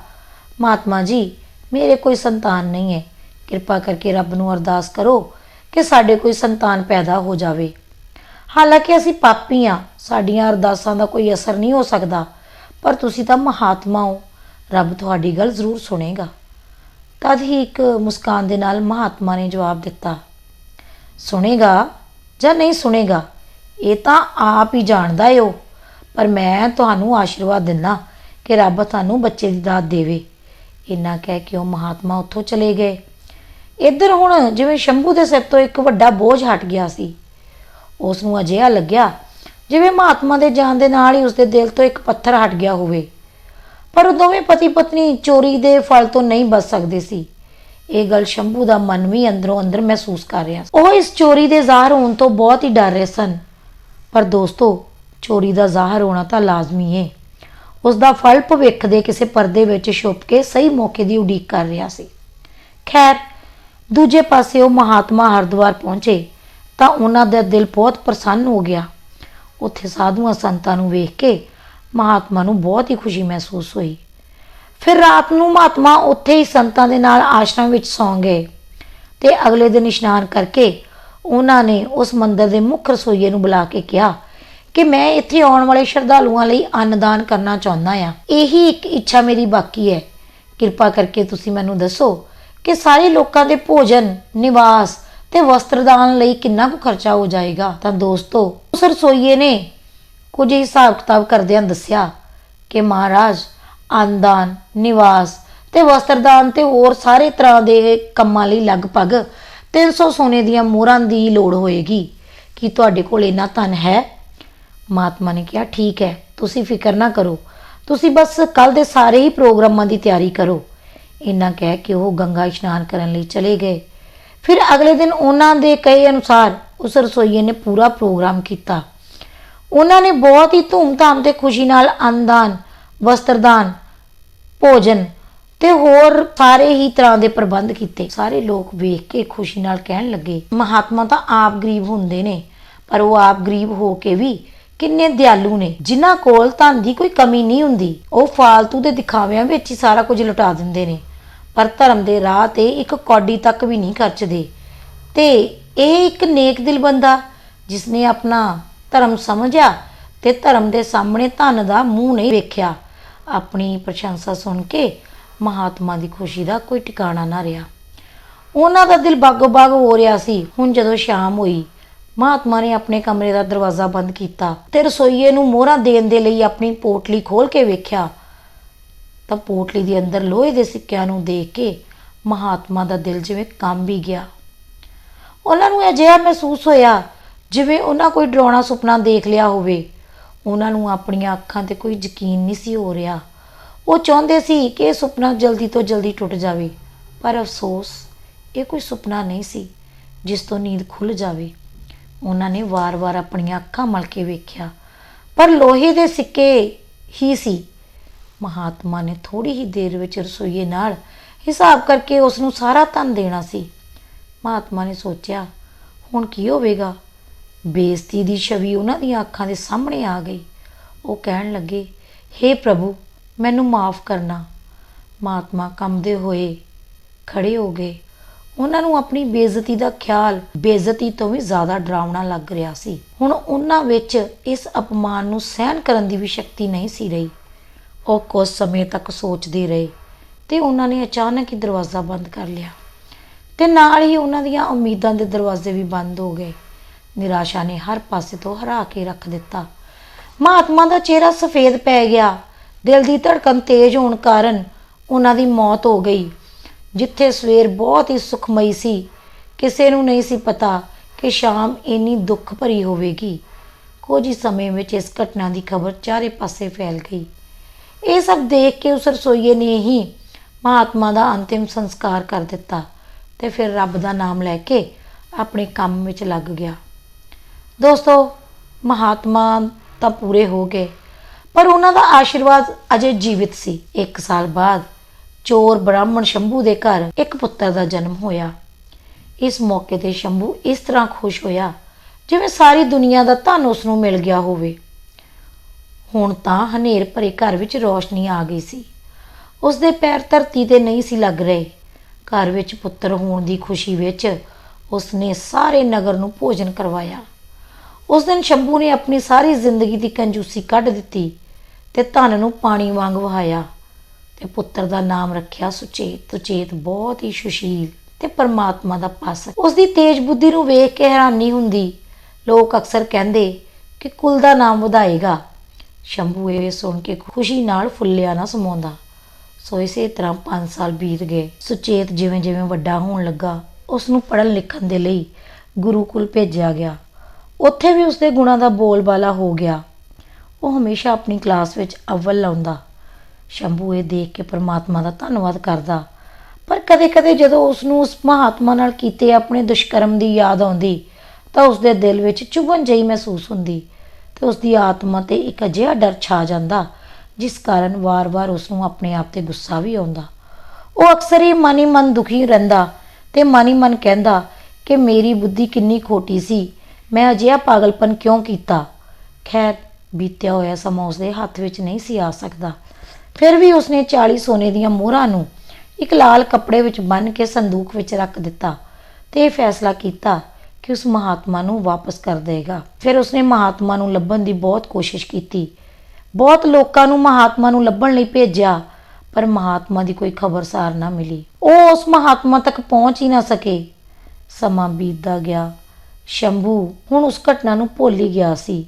ਮਹਾਤਮਾ ਜੀ, ਮੇਰੇ ਕੋਈ ਸੰਤਾਨ ਨਹੀਂ ਹੈ। ਕਿਰਪਾ ਕਰਕੇ ਰੱਬ ਨੂੰ ਅਰਦਾਸ ਕਰੋ ਕਿ ਸਾਡੇ ਕੋਈ ਸੰਤਾਨ ਪੈਦਾ ਹੋ ਜਾਵੇ। ਹਾਲਾਂਕਿ ਅਸੀਂ ਪਾਪੀ ਹਾਂ, ਸਾਡੀਆਂ ਅਰਦਾਸਾਂ ਦਾ ਕੋਈ ਅਸਰ ਨਹੀਂ ਹੋ ਸਕਦਾ, ਪਰ ਤੁਸੀਂ ਤਾਂ ਮਹਾਤਮਾ ਹੋ। ਰੱਬ ਤੁਹਾਡੀ ਗੱਲ ਜ਼ਰੂਰ ਸੁਣੇਗਾ। ਤਦ ਹੀ ਇੱਕ ਮੁਸਕਾਨ ਦੇ ਨਾਲ ਮਹਾਤਮਾ ਨੇ ਜਵਾਬ ਦਿੱਤਾ, ਸੁਣੇਗਾ ਜਾਂ ਨਹੀਂ ਸੁਣੇਗਾ, ਇਹ ਤਾਂ ਆਪ ਹੀ ਜਾਣਦਾ ਏ ਉਹ, ਪਰ ਮੈਂ ਤੁਹਾਨੂੰ ਆਸ਼ੀਰਵਾਦ ਦਿੰਦਾ ਕਿ ਰੱਬ ਤੁਹਾਨੂੰ ਬੱਚੇ ਦੀ ਦਾਤ ਦੇਵੇ। ਇੰਨਾ ਕਹਿ ਕੇ ਉਹ ਮਹਾਤਮਾ ਉੱਥੋਂ ਚਲੇ ਗਏ। ਇੱਧਰ ਹੁਣ ਜਿਵੇਂ ਸ਼ੰਭੂ ਦੇ ਸਿਰ ਤੋਂ ਇੱਕ ਵੱਡਾ ਬੋਝ ਹਟ ਗਿਆ ਸੀ, ਉਸ ਨੂੰ ਅਜਿਹਾ ਲੱਗਿਆ ਜਿਵੇਂ ਮਹਾਤਮਾ ਦੇ ਜਾਣ ਦੇ ਨਾਲ ਹੀ ਉਸਦੇ ਦਿਲ ਤੋਂ ਇੱਕ ਪੱਥਰ ਹਟ ਗਿਆ ਹੋਵੇ। ਪਰ ਉਹ ਦੋਵੇਂ ਪਤੀ ਪਤਨੀ ਚੋਰੀ ਦੇ ਫਲ ਤੋਂ ਨਹੀਂ ਬਚ ਸਕਦੇ ਸੀ। ਇਹ ਗੱਲ ਸ਼ੰਭੂ ਦਾ ਮਨ ਵੀ ਅੰਦਰੋਂ ਅੰਦਰ ਮਹਿਸੂਸ ਕਰ ਰਿਹਾ ਸੀ। ਉਹ ਇਸ ਚੋਰੀ ਦੇ ਜ਼ਾਹਰ ਹੋਣ ਤੋਂ ਬਹੁਤ ਹੀ ਡਰ ਰਹੇ ਸਨ। ਪਰ ਦੋਸਤੋ, ਚੋਰੀ ਦਾ ਜ਼ਾਹਰ ਹੋਣਾ ਤਾਂ ਲਾਜ਼ਮੀ ਹੈ। ਉਸ ਦਾ ਫਲ ਭਵਿੱਖ ਦੇ ਕਿਸੇ ਪਰਦੇ ਵਿੱਚ ਛੁਪ ਕੇ ਸਹੀ ਮੌਕੇ ਦੀ ਉਡੀਕ ਕਰ ਰਿਹਾ ਸੀ। ਖੈਰ, ਦੂਜੇ ਪਾਸੇ ਉਹ ਮਹਾਤਮਾ ਹਰਿਦੁਆਰ ਪਹੁੰਚੇ ਤਾਂ ਉਹਨਾਂ ਦਾ ਦਿਲ ਬਹੁਤ ਪ੍ਰਸੰਨ ਹੋ ਗਿਆ। ਉੱਥੇ ਸਾਧੂਆਂ ਸੰਤਾਂ ਨੂੰ ਵੇਖ ਕੇ ਮਹਾਤਮਾ ਨੂੰ ਬਹੁਤ ਹੀ ਖੁਸ਼ੀ ਮਹਿਸੂਸ ਹੋਈ। ਫਿਰ ਰਾਤ ਨੂੰ ਮਹਾਤਮਾ ਉੱਥੇ ਹੀ ਸੰਤਾਂ ਦੇ ਨਾਲ ਆਸ਼ਰਮ ਵਿੱਚ ਸੌਂ ਗਏ ਤੇ ਅਗਲੇ ਦਿਨ ਇਸ਼ਨਾਨ ਕਰਕੇ ਉਹਨਾਂ ਨੇ ਉਸ ਮੰਦਰ ਦੇ ਮੁੱਖ ਰਸੋਈਏ ਨੂੰ ਬੁਲਾ ਕੇ ਕਿਹਾ ਕਿ ਮੈਂ ਇੱਥੇ ਆਉਣ ਵਾਲੇ ਸ਼ਰਧਾਲੂਆਂ ਲਈ ਅੰਨਦਾਨ ਕਰਨਾ ਚਾਹੁੰਦਾ ਆ ਇਹੀ ਇੱਕ ਇੱਛਾ ਮੇਰੀ ਬਾਕੀ ਹੈ। ਕਿਰਪਾ ਕਰਕੇ ਤੁਸੀਂ ਮੈਨੂੰ ਦੱਸੋ ਕਿ ਸਾਰੇ ਲੋਕਾਂ ਦੇ ਭੋਜਨ, ਨਿਵਾਸ ਤੇ ਵਸਤਰਦਾਨ ਲਈ ਕਿੰਨਾ ਕੁ ਖਰਚਾ ਹੋ ਜਾਏਗਾ? ਤਾਂ ਦੋਸਤੋ, ਉਸ ਰਸੋਈਏ ਨੇ ਕੁਝ ਹਿਸਾਬ ਕਿਤਾਬ ਕਰਦਿਆਂ ਦੱਸਿਆ ਕਿ ਮਹਾਰਾਜ ਅੰਨਦਾਨ ਨਿਵਾਸ ਤੇ ਵਸਤਰਦਾਨ ਤੇ ਹੋਰ ਸਾਰੇ ਤਰ੍ਹਾਂ ਦੇ ਕੰਮਾਂ ਲਈ ਲਗਭਗ 300 ਸੋਨੇ ਦੀਆਂ ਮੋਹਰਾਂ ਦੀ ਲੋੜ ਹੋਏਗੀ। ਕੀ ਤੁਹਾਡੇ ਕੋਲ ਇੰਨਾ ਧਨ ਹੈ? ਮਹਾਤਮਾ ਨੇ ਕਿਹਾ, ਠੀਕ ਹੈ, ਤੁਸੀਂ ਫਿਕਰ ਨਾ ਕਰੋ। ਤੁਸੀਂ ਬਸ ਕੱਲ ਦੇ ਸਾਰੇ ਹੀ ਪ੍ਰੋਗਰਾਮਾਂ ਦੀ ਤਿਆਰੀ ਕਰੋ। ਇੰਨਾ ਕਹਿ ਕੇ ਉਹ ਗੰਗਾ ਇਸ਼ਨਾਨ ਕਰਨ ਲਈ ਚਲੇ ਗਏ। ਫਿਰ ਅਗਲੇ ਦਿਨ ਉਹਨਾਂ ਦੇ ਕਹੇ ਅਨੁਸਾਰ ਉਸ ਰਸੋਈਏ ਨੇ ਪੂਰਾ ਪ੍ਰੋਗਰਾਮ ਕੀਤਾ। ਉਹਨਾਂ ਨੇ ਬਹੁਤ ਹੀ ਧੂਮਧਾਮ ਤੇ ਖੁਸ਼ੀ ਨਾਲ ਅੰਨਦਾਨ, ਵਸਤਰਦਾਨ, ਭੋਜਨ ਤੇ ਹੋਰ ਸਾਰੇ ਹੀ ਤਰ੍ਹਾਂ ਦੇ ਪ੍ਰਬੰਧ ਕੀਤੇ। ਸਾਰੇ ਲੋਕ ਵੇਖ ਕੇ ਖੁਸ਼ੀ ਨਾਲ ਕਹਿਣ ਲੱਗੇ, ਮਹਾਤਮਾ ਤਾਂ ਆਪ ਗਰੀਬ ਹੁੰਦੇ ਨੇ, ਪਰ ਉਹ ਆਪ ਗਰੀਬ ਹੋ ਕੇ ਵੀ ਕਿੰਨੇ ਦਿਆਲੂ ਨੇ। ਜਿਨ੍ਹਾਂ ਕੋਲ ਧਨ ਦੀ ਕੋਈ ਕਮੀ ਨਹੀਂ ਹੁੰਦੀ, ਉਹ ਫਾਲਤੂ ਦੇ ਦਿਖਾਵਿਆਂ ਵਿੱਚ ਹੀ ਸਾਰਾ ਕੁਝ ਲੁਟਾ ਦਿੰਦੇ ਨੇ। ਪਰ ਧਰਮ ਦੇ ਰਾਹ ਤੇ ਇੱਕ ਕੌਡੀ ਤੱਕ ਵੀ ਨਹੀਂ ਖਰਚਦੇ। ਤੇ ਇਹ ਇੱਕ ਨੇਕ ਦਿਲ ਬੰਦਾ ਜਿਸ ਨੇ ਆਪਣਾ ਧਰਮ ਸਮਝਿਆ ਤੇ ਧਰਮ ਦੇ ਸਾਹਮਣੇ ਧਨ ਦਾ ਮੂੰਹ ਨਹੀਂ ਵੇਖਿਆ। ਆਪਣੀ ਪ੍ਰਸ਼ੰਸਾ ਸੁਣ ਕੇ ਮਹਾਤਮਾ ਦੀ ਖੁਸ਼ੀ ਦਾ ਕੋਈ ਟਿਕਾਣਾ ਨਾ ਰਿਹਾ। ਉਹਨਾਂ ਦਾ ਦਿਲ ਬਾਗੋ-ਬਾਗ ਹੋ ਰਿਹਾ ਸੀ। ਹੁਣ ਜਦੋਂ ਸ਼ਾਮ ਹੋਈ, ਮਹਾਤਮਾ ਨੇ ਆਪਣੇ ਕਮਰੇ ਦਾ ਦਰਵਾਜ਼ਾ ਬੰਦ ਕੀਤਾ ਤੇ ਰਸੋਈਏ ਨੂੰ ਮੋਹਰਾਂ ਦੇਣ ਦੇ ਲਈ ਆਪਣੀ ਪੋਟਲੀ ਖੋਲ ਕੇ ਵੇਖਿਆ, ਤਾਂ ਪੋਟਲੀ ਦੇ ਅੰਦਰ ਲੋਹੇ ਦੇ ਸਿੱਕਿਆਂ ਨੂੰ ਦੇਖ ਕੇ ਮਹਾਤਮਾ ਦਾ ਦਿਲ ਜਿਵੇਂ ਕੰਬ ਵੀ ਗਿਆ। ਉਹਨਾਂ ਨੂੰ ਅਜਿਹਾ ਮਹਿਸੂਸ ਹੋਇਆ ਜਿਵੇਂ ਉਹਨਾਂ ਕੋਈ ਡਰਾਉਣਾ ਸੁਪਨਾ ਦੇਖ ਲਿਆ ਹੋਵੇ, ਉਹਨਾਂ ਨੂੰ ਆਪਣੀਆਂ ਅੱਖਾਂ ਤੇ ਕੋਈ ਯਕੀਨ ਨਹੀਂ ਸੀ ਹੋ ਰਿਹਾ। ਉਹ ਚਾਹੁੰਦੇ ਸੀ ਕਿ ਇਹ ਸੁਪਨਾ ਜਲਦੀ ਤੋਂ ਜਲਦੀ ਟੁੱਟ ਜਾਵੇ, ਪਰ ਅਫਸੋਸ, ਇਹ ਕੋਈ ਸੁਪਨਾ ਨਹੀਂ ਸੀ ਜਿਸ ਤੋਂ ਨੀਂਦ ਖੁੱਲ ਜਾਵੇ। ਉਹਨਾਂ ਨੇ ਵਾਰ-ਵਾਰ ਆਪਣੀਆਂ ਅੱਖਾਂ ਮਲ ਕੇ ਵੇਖਿਆ, ਪਰ ਲੋਹੇ ਦੇ ਸਿੱਕੇ ਹੀ ਸੀ। ਮਹਾਤਮਾ ਨੇ ਥੋੜੀ ਹੀ ਦੇਰ ਵਿੱਚ ਰਸੋਈਏ ਨਾਲ ਹਿਸਾਬ ਕਰਕੇ ਉਸ ਨੂੰ ਸਾਰਾ ਧਨ ਦੇਣਾ ਸੀ। ਮਹਾਤਮਾ ਨੇ ਸੋਚਿਆ, ਹੁਣ ਕੀ ਹੋਵੇਗਾ? ਬੇਇੱਜ਼ਤੀ ਦੀ ਛਵੀ ਉਹਨਾਂ ਦੀਆਂ ਅੱਖਾਂ ਦੇ ਸਾਹਮਣੇ ਆ ਗਈ। ਉਹ ਕਹਿਣ ਲੱਗੇ हे ਪ੍ਰਭੂ, ਮੈਨੂੰ ਮਾਫ ਕਰਨਾ। ਮਹਾਤਮਾ ਕੰਬਦੇ ਹੋਏ ਖੜੇ ਹੋ ਗਏ। ਉਹਨਾਂ ਨੂੰ ਆਪਣੀ ਬੇਇੱਜ਼ਤੀ ਦਾ ਖਿਆਲ ਬੇਇੱਜ਼ਤੀ ਤੋਂ ਵੀ ਜ਼ਿਆਦਾ ਡਰਾਵਣਾ ਲੱਗ ਰਿਹਾ ਸੀ। ਹੁਣ ਉਹਨਾਂ ਵਿੱਚ ਇਸ ਅਪਮਾਨ ਨੂੰ ਸਹਿਣ ਕਰਨ ਦੀ ਵੀ ਸ਼ਕਤੀ ਨਹੀਂ ਸੀ ਰਹੀ। ਉਹ ਕੁਝ ਸਮੇਂ ਤੱਕ ਸੋਚਦੇ ਰਹੇ ਤੇ ਉਹਨਾਂ ਨੇ ਅਚਾਨਕ ਹੀ ਦਰਵਾਜ਼ਾ ਬੰਦ ਕਰ ਲਿਆ ਤੇ ਨਾਲ ਹੀ ਉਹਨਾਂ ਦੀਆਂ ਉਮੀਦਾਂ ਦੇ ਦਰਵਾਜ਼ੇ ਵੀ ਬੰਦ ਹੋ ਗਏ। ਨਿਰਾਸ਼ਾ ਨੇ ਹਰ ਪਾਸੇ ਤੋਂ ਹਰਾ ਕੇ ਰੱਖ ਦਿੱਤਾ। ਮਹਾਤਮਾ ਦਾ ਚਿਹਰਾ ਸਫੇਦ ਪੈ ਗਿਆ। ਦਿਲ ਦੀ ਧੜਕਨ ਤੇਜ਼ ਹੋਣ ਕਾਰਨ ਉਹਨਾਂ ਦੀ ਮੌਤ ਹੋ ਗਈ, ਜਿੱਥੇ ਸਵੇਰ ਬਹੁਤ ਹੀ ਸੁਖਮਈ ਸੀ। ਕਿਸੇ ਨੂੰ ਨਹੀਂ ਸੀ ਪਤਾ ਕਿ ਸ਼ਾਮ ਇੰਨੀ ਦੁੱਖ ਭਰੀ ਹੋਵੇਗੀ। ਕੁਝ ਹੀ ਸਮੇਂ ਵਿੱਚ ਇਸ ਘਟਨਾ ਦੀ ਖਬਰ ਚਾਰੇ ਪਾਸੇ ਫੈਲ ਗਈ। ਇਹ ਸਭ ਦੇਖ ਕੇ ਉਸ ਰਸੋਈਏ ਨੇ ਹੀ ਮਹਾਤਮਾ ਦਾ ਅੰਤਿਮ ਸੰਸਕਾਰ ਕਰ ਦਿੱਤਾ ਤੇ ਫਿਰ ਰੱਬ ਦਾ ਨਾਮ ਲੈ ਕੇ ਆਪਣੇ ਕੰਮ ਵਿੱਚ ਲੱਗ ਗਿਆ। ਦੋਸਤੋ, ਮਹਾਤਮਾ ਤਾਂ ਪੂਰੇ ਹੋ ਗਏ, ਪਰ ਉਹਨਾਂ ਦਾ ਆਸ਼ੀਰਵਾਦ ਅਜੇ ਜੀਵਿਤ ਸੀ। 1 ਸਾਲ ਬਾਅਦ ਚੋਰ ਬ੍ਰਾਹਮਣ ਸ਼ੰਭੂ ਦੇ ਘਰ ਇੱਕ ਪੁੱਤਰ ਦਾ ਜਨਮ ਹੋਇਆ। ਇਸ ਮੌਕੇ ਤੇ ਸ਼ੰਭੂ ਇਸ ਤਰ੍ਹਾਂ ਖੁਸ਼ ਹੋਇਆ ਜਿਵੇਂ ਸਾਰੀ ਦੁਨੀਆ ਦਾ ਧਨ ਉਸ ਨੂੰ ਮਿਲ ਗਿਆ ਹੋਵੇ। ਹੁਣ ਤਾਂ ਹਨੇਰ ਭਰੇ ਘਰ ਵਿੱਚ ਰੋਸ਼ਨੀ ਆ ਗਈ ਸੀ। ਉਸ ਦੇ ਪੈਰ ਧਰਤੀ ਤੇ ਨਹੀਂ ਸੀ ਲੱਗ ਰਹੇ। ਘਰ ਵਿੱਚ ਪੁੱਤਰ ਹੋਣ ਦੀ ਖੁਸ਼ੀ ਵਿੱਚ ਉਸ ਨੇ ਸਾਰੇ ਨਗਰ ਨੂੰ ਭੋਜਨ ਕਰਵਾਇਆ। ਉਸ ਦਿਨ ਸ਼ੰਭੂ ਨੇ ਆਪਣੀ ਸਾਰੀ ਜ਼ਿੰਦਗੀ ਦੀ ਕੰਜੂਸੀ ਕੱਢ ਦਿੱਤੀ ਤੇ ਧਨ ਨੂੰ ਪਾਣੀ ਵਾਂਗ ਵਹਾਇਆ ਤੇ ਪੁੱਤਰ ਦਾ ਨਾਮ ਰੱਖਿਆ ਸੁਚੇਤ ਸੁਚੇਤ, ਬਹੁਤ ਹੀ ਸੁਸ਼ੀਲ ਤੇ ਪਰਮਾਤਮਾ ਦਾ ਪਾਸਕ। ਉਸ ਦੀ ਤੇਜ ਬੁੱਧੀ ਨੂੰ ਵੇਖ ਕੇ ਹੈਰਾਨੀ ਹੁੰਦੀ। ਲੋਕ ਅਕਸਰ ਕਹਿੰਦੇ ਕਿ ਕੁਲ ਦਾ ਨਾਮ ਵਧਾਏਗਾ। ਸ਼ੰਭੂ ਇਹ ਸੁਣ ਕੇ ਖੁਸ਼ੀ ਨਾਲ ਫੁੱਲਿਆ ਨਾ ਸਮਾਉਂਦਾ। ਸੋ ਇਸੇ ਤਰ੍ਹਾਂ 5 ਸਾਲ ਬੀਤ ਗਏ। ਸੁਚੇਤ ਜਿਵੇਂ ਜਿਵੇਂ ਵੱਡਾ ਹੋਣ ਲੱਗਾ ਉਸ ਨੂੰ ਪੜ੍ਹਨ ਲਿਖਣ ਦੇ ਲਈ ਗੁਰੂਕੁਲ ਭੇਜਿਆ ਗਿਆ। ਉੱਥੇ ਵੀ ਉਸਦੇ ਗੁਣਾਂ ਦਾ ਬੋਲਬਾਲਾ ਹੋ ਗਿਆ। ਉਹ ਹਮੇਸ਼ਾ ਆਪਣੀ ਕਲਾਸ ਵਿੱਚ ਅਵਲ ਲਾਉਂਦਾ। ਸ਼ੰਭੂ ਇਹ ਦੇਖ ਕੇ ਪਰਮਾਤਮਾ ਦਾ ਧੰਨਵਾਦ ਕਰਦਾ। ਪਰ ਕਦੇ-ਕਦੇ ਜਦੋਂ ਉਸ ਨੂੰ ਉਸ ਮਹਾਤਮਾ ਨਾਲ ਕੀਤੇ ਆਪਣੇ ਦੁਸ਼ਕਰਮ ਦੀ ਯਾਦ ਆਉਂਦੀ, ਤਾਂ ਉਸ ਦੇ ਦਿਲ ਵਿੱਚ ਚੁਭਨ ਜਿਹੀ ਮਹਿਸੂਸ ਹੁੰਦੀ ਤੇ ਉਸ ਦੀ ਆਤਮਾ ਤੇ ਇੱਕ ਅਜਿਹਾ ਡਰ ਛਾ ਜਾਂਦਾ, ਜਿਸ ਕਾਰਨ ਵਾਰ-ਵਾਰ ਉਸ ਨੂੰ ਆਪਣੇ ਆਪ ਤੇ ਗੁੱਸਾ ਵੀ ਆਉਂਦਾ। ਉਹ ਅਕਸਰ ਹੀ ਮਨ ਹੀ ਮਨ ਦੁਖੀ ਰਹਿੰਦਾ ਤੇ ਮਨ ਹੀ ਮਨ ਕਹਿੰਦਾ ਕਿ ਮੇਰੀ ਬੁੱਧੀ ਕਿੰਨੀ ਖੋਟੀ ਸੀ ਮੈਂ ਅਜਿਹਾ ਪਾਗਲਪਨ ਕਿਉਂ ਕੀਤਾ? ਖੈਰ, ਬੀਤਿਆ ਹੋਇਆ ਸਮਾਂ ਉਸਦੇ ਹੱਥ ਵਿੱਚ ਨਹੀਂ ਸੀ ਆ ਸਕਦਾ। ਫਿਰ ਵੀ ਉਸਨੇ 40 ਸੋਨੇ ਦੀਆਂ ਮੋਹਰਾਂ ਨੂੰ ਇੱਕ ਲਾਲ ਕੱਪੜੇ ਵਿੱਚ ਬੰਨ੍ਹ ਕੇ ਸੰਦੂਕ ਵਿੱਚ ਰੱਖ ਦਿੱਤਾ ਤੇ ਇਹ ਫੈਸਲਾ ਕੀਤਾ ਕਿ ਉਸ ਮਹਾਤਮਾ ਨੂੰ ਵਾਪਸ ਕਰ ਦੇਗਾ ਫਿਰ ਉਸਨੇ ਮਹਾਤਮਾ ਨੂੰ ਲੱਭਣ ਦੀ ਬਹੁਤ ਕੋਸ਼ਿਸ਼ ਕੀਤੀ। ਬਹੁਤ ਲੋਕਾਂ ਨੂੰ ਮਹਾਤਮਾ ਨੂੰ ਲੱਭਣ ਲਈ ਭੇਜਿਆ, ਪਰ ਮਹਾਤਮਾ ਦੀ ਕੋਈ ਖਬਰਸਾਰ ਨਾ ਮਿਲੀ। ਉਹ ਉਸ ਮਹਾਤਮਾ ਤੱਕ ਪਹੁੰਚ ਹੀ ਨਾ ਸਕੇ। ਸਮਾਂ ਬੀਤਦਾ ਗਿਆ। ਸ਼ੰਭੂ, ਹੁਣ ਉਸ ਘਟਨਾ ਨੂੰ ਭੁੱਲ ਹੀ ਗਿਆ ਸੀ।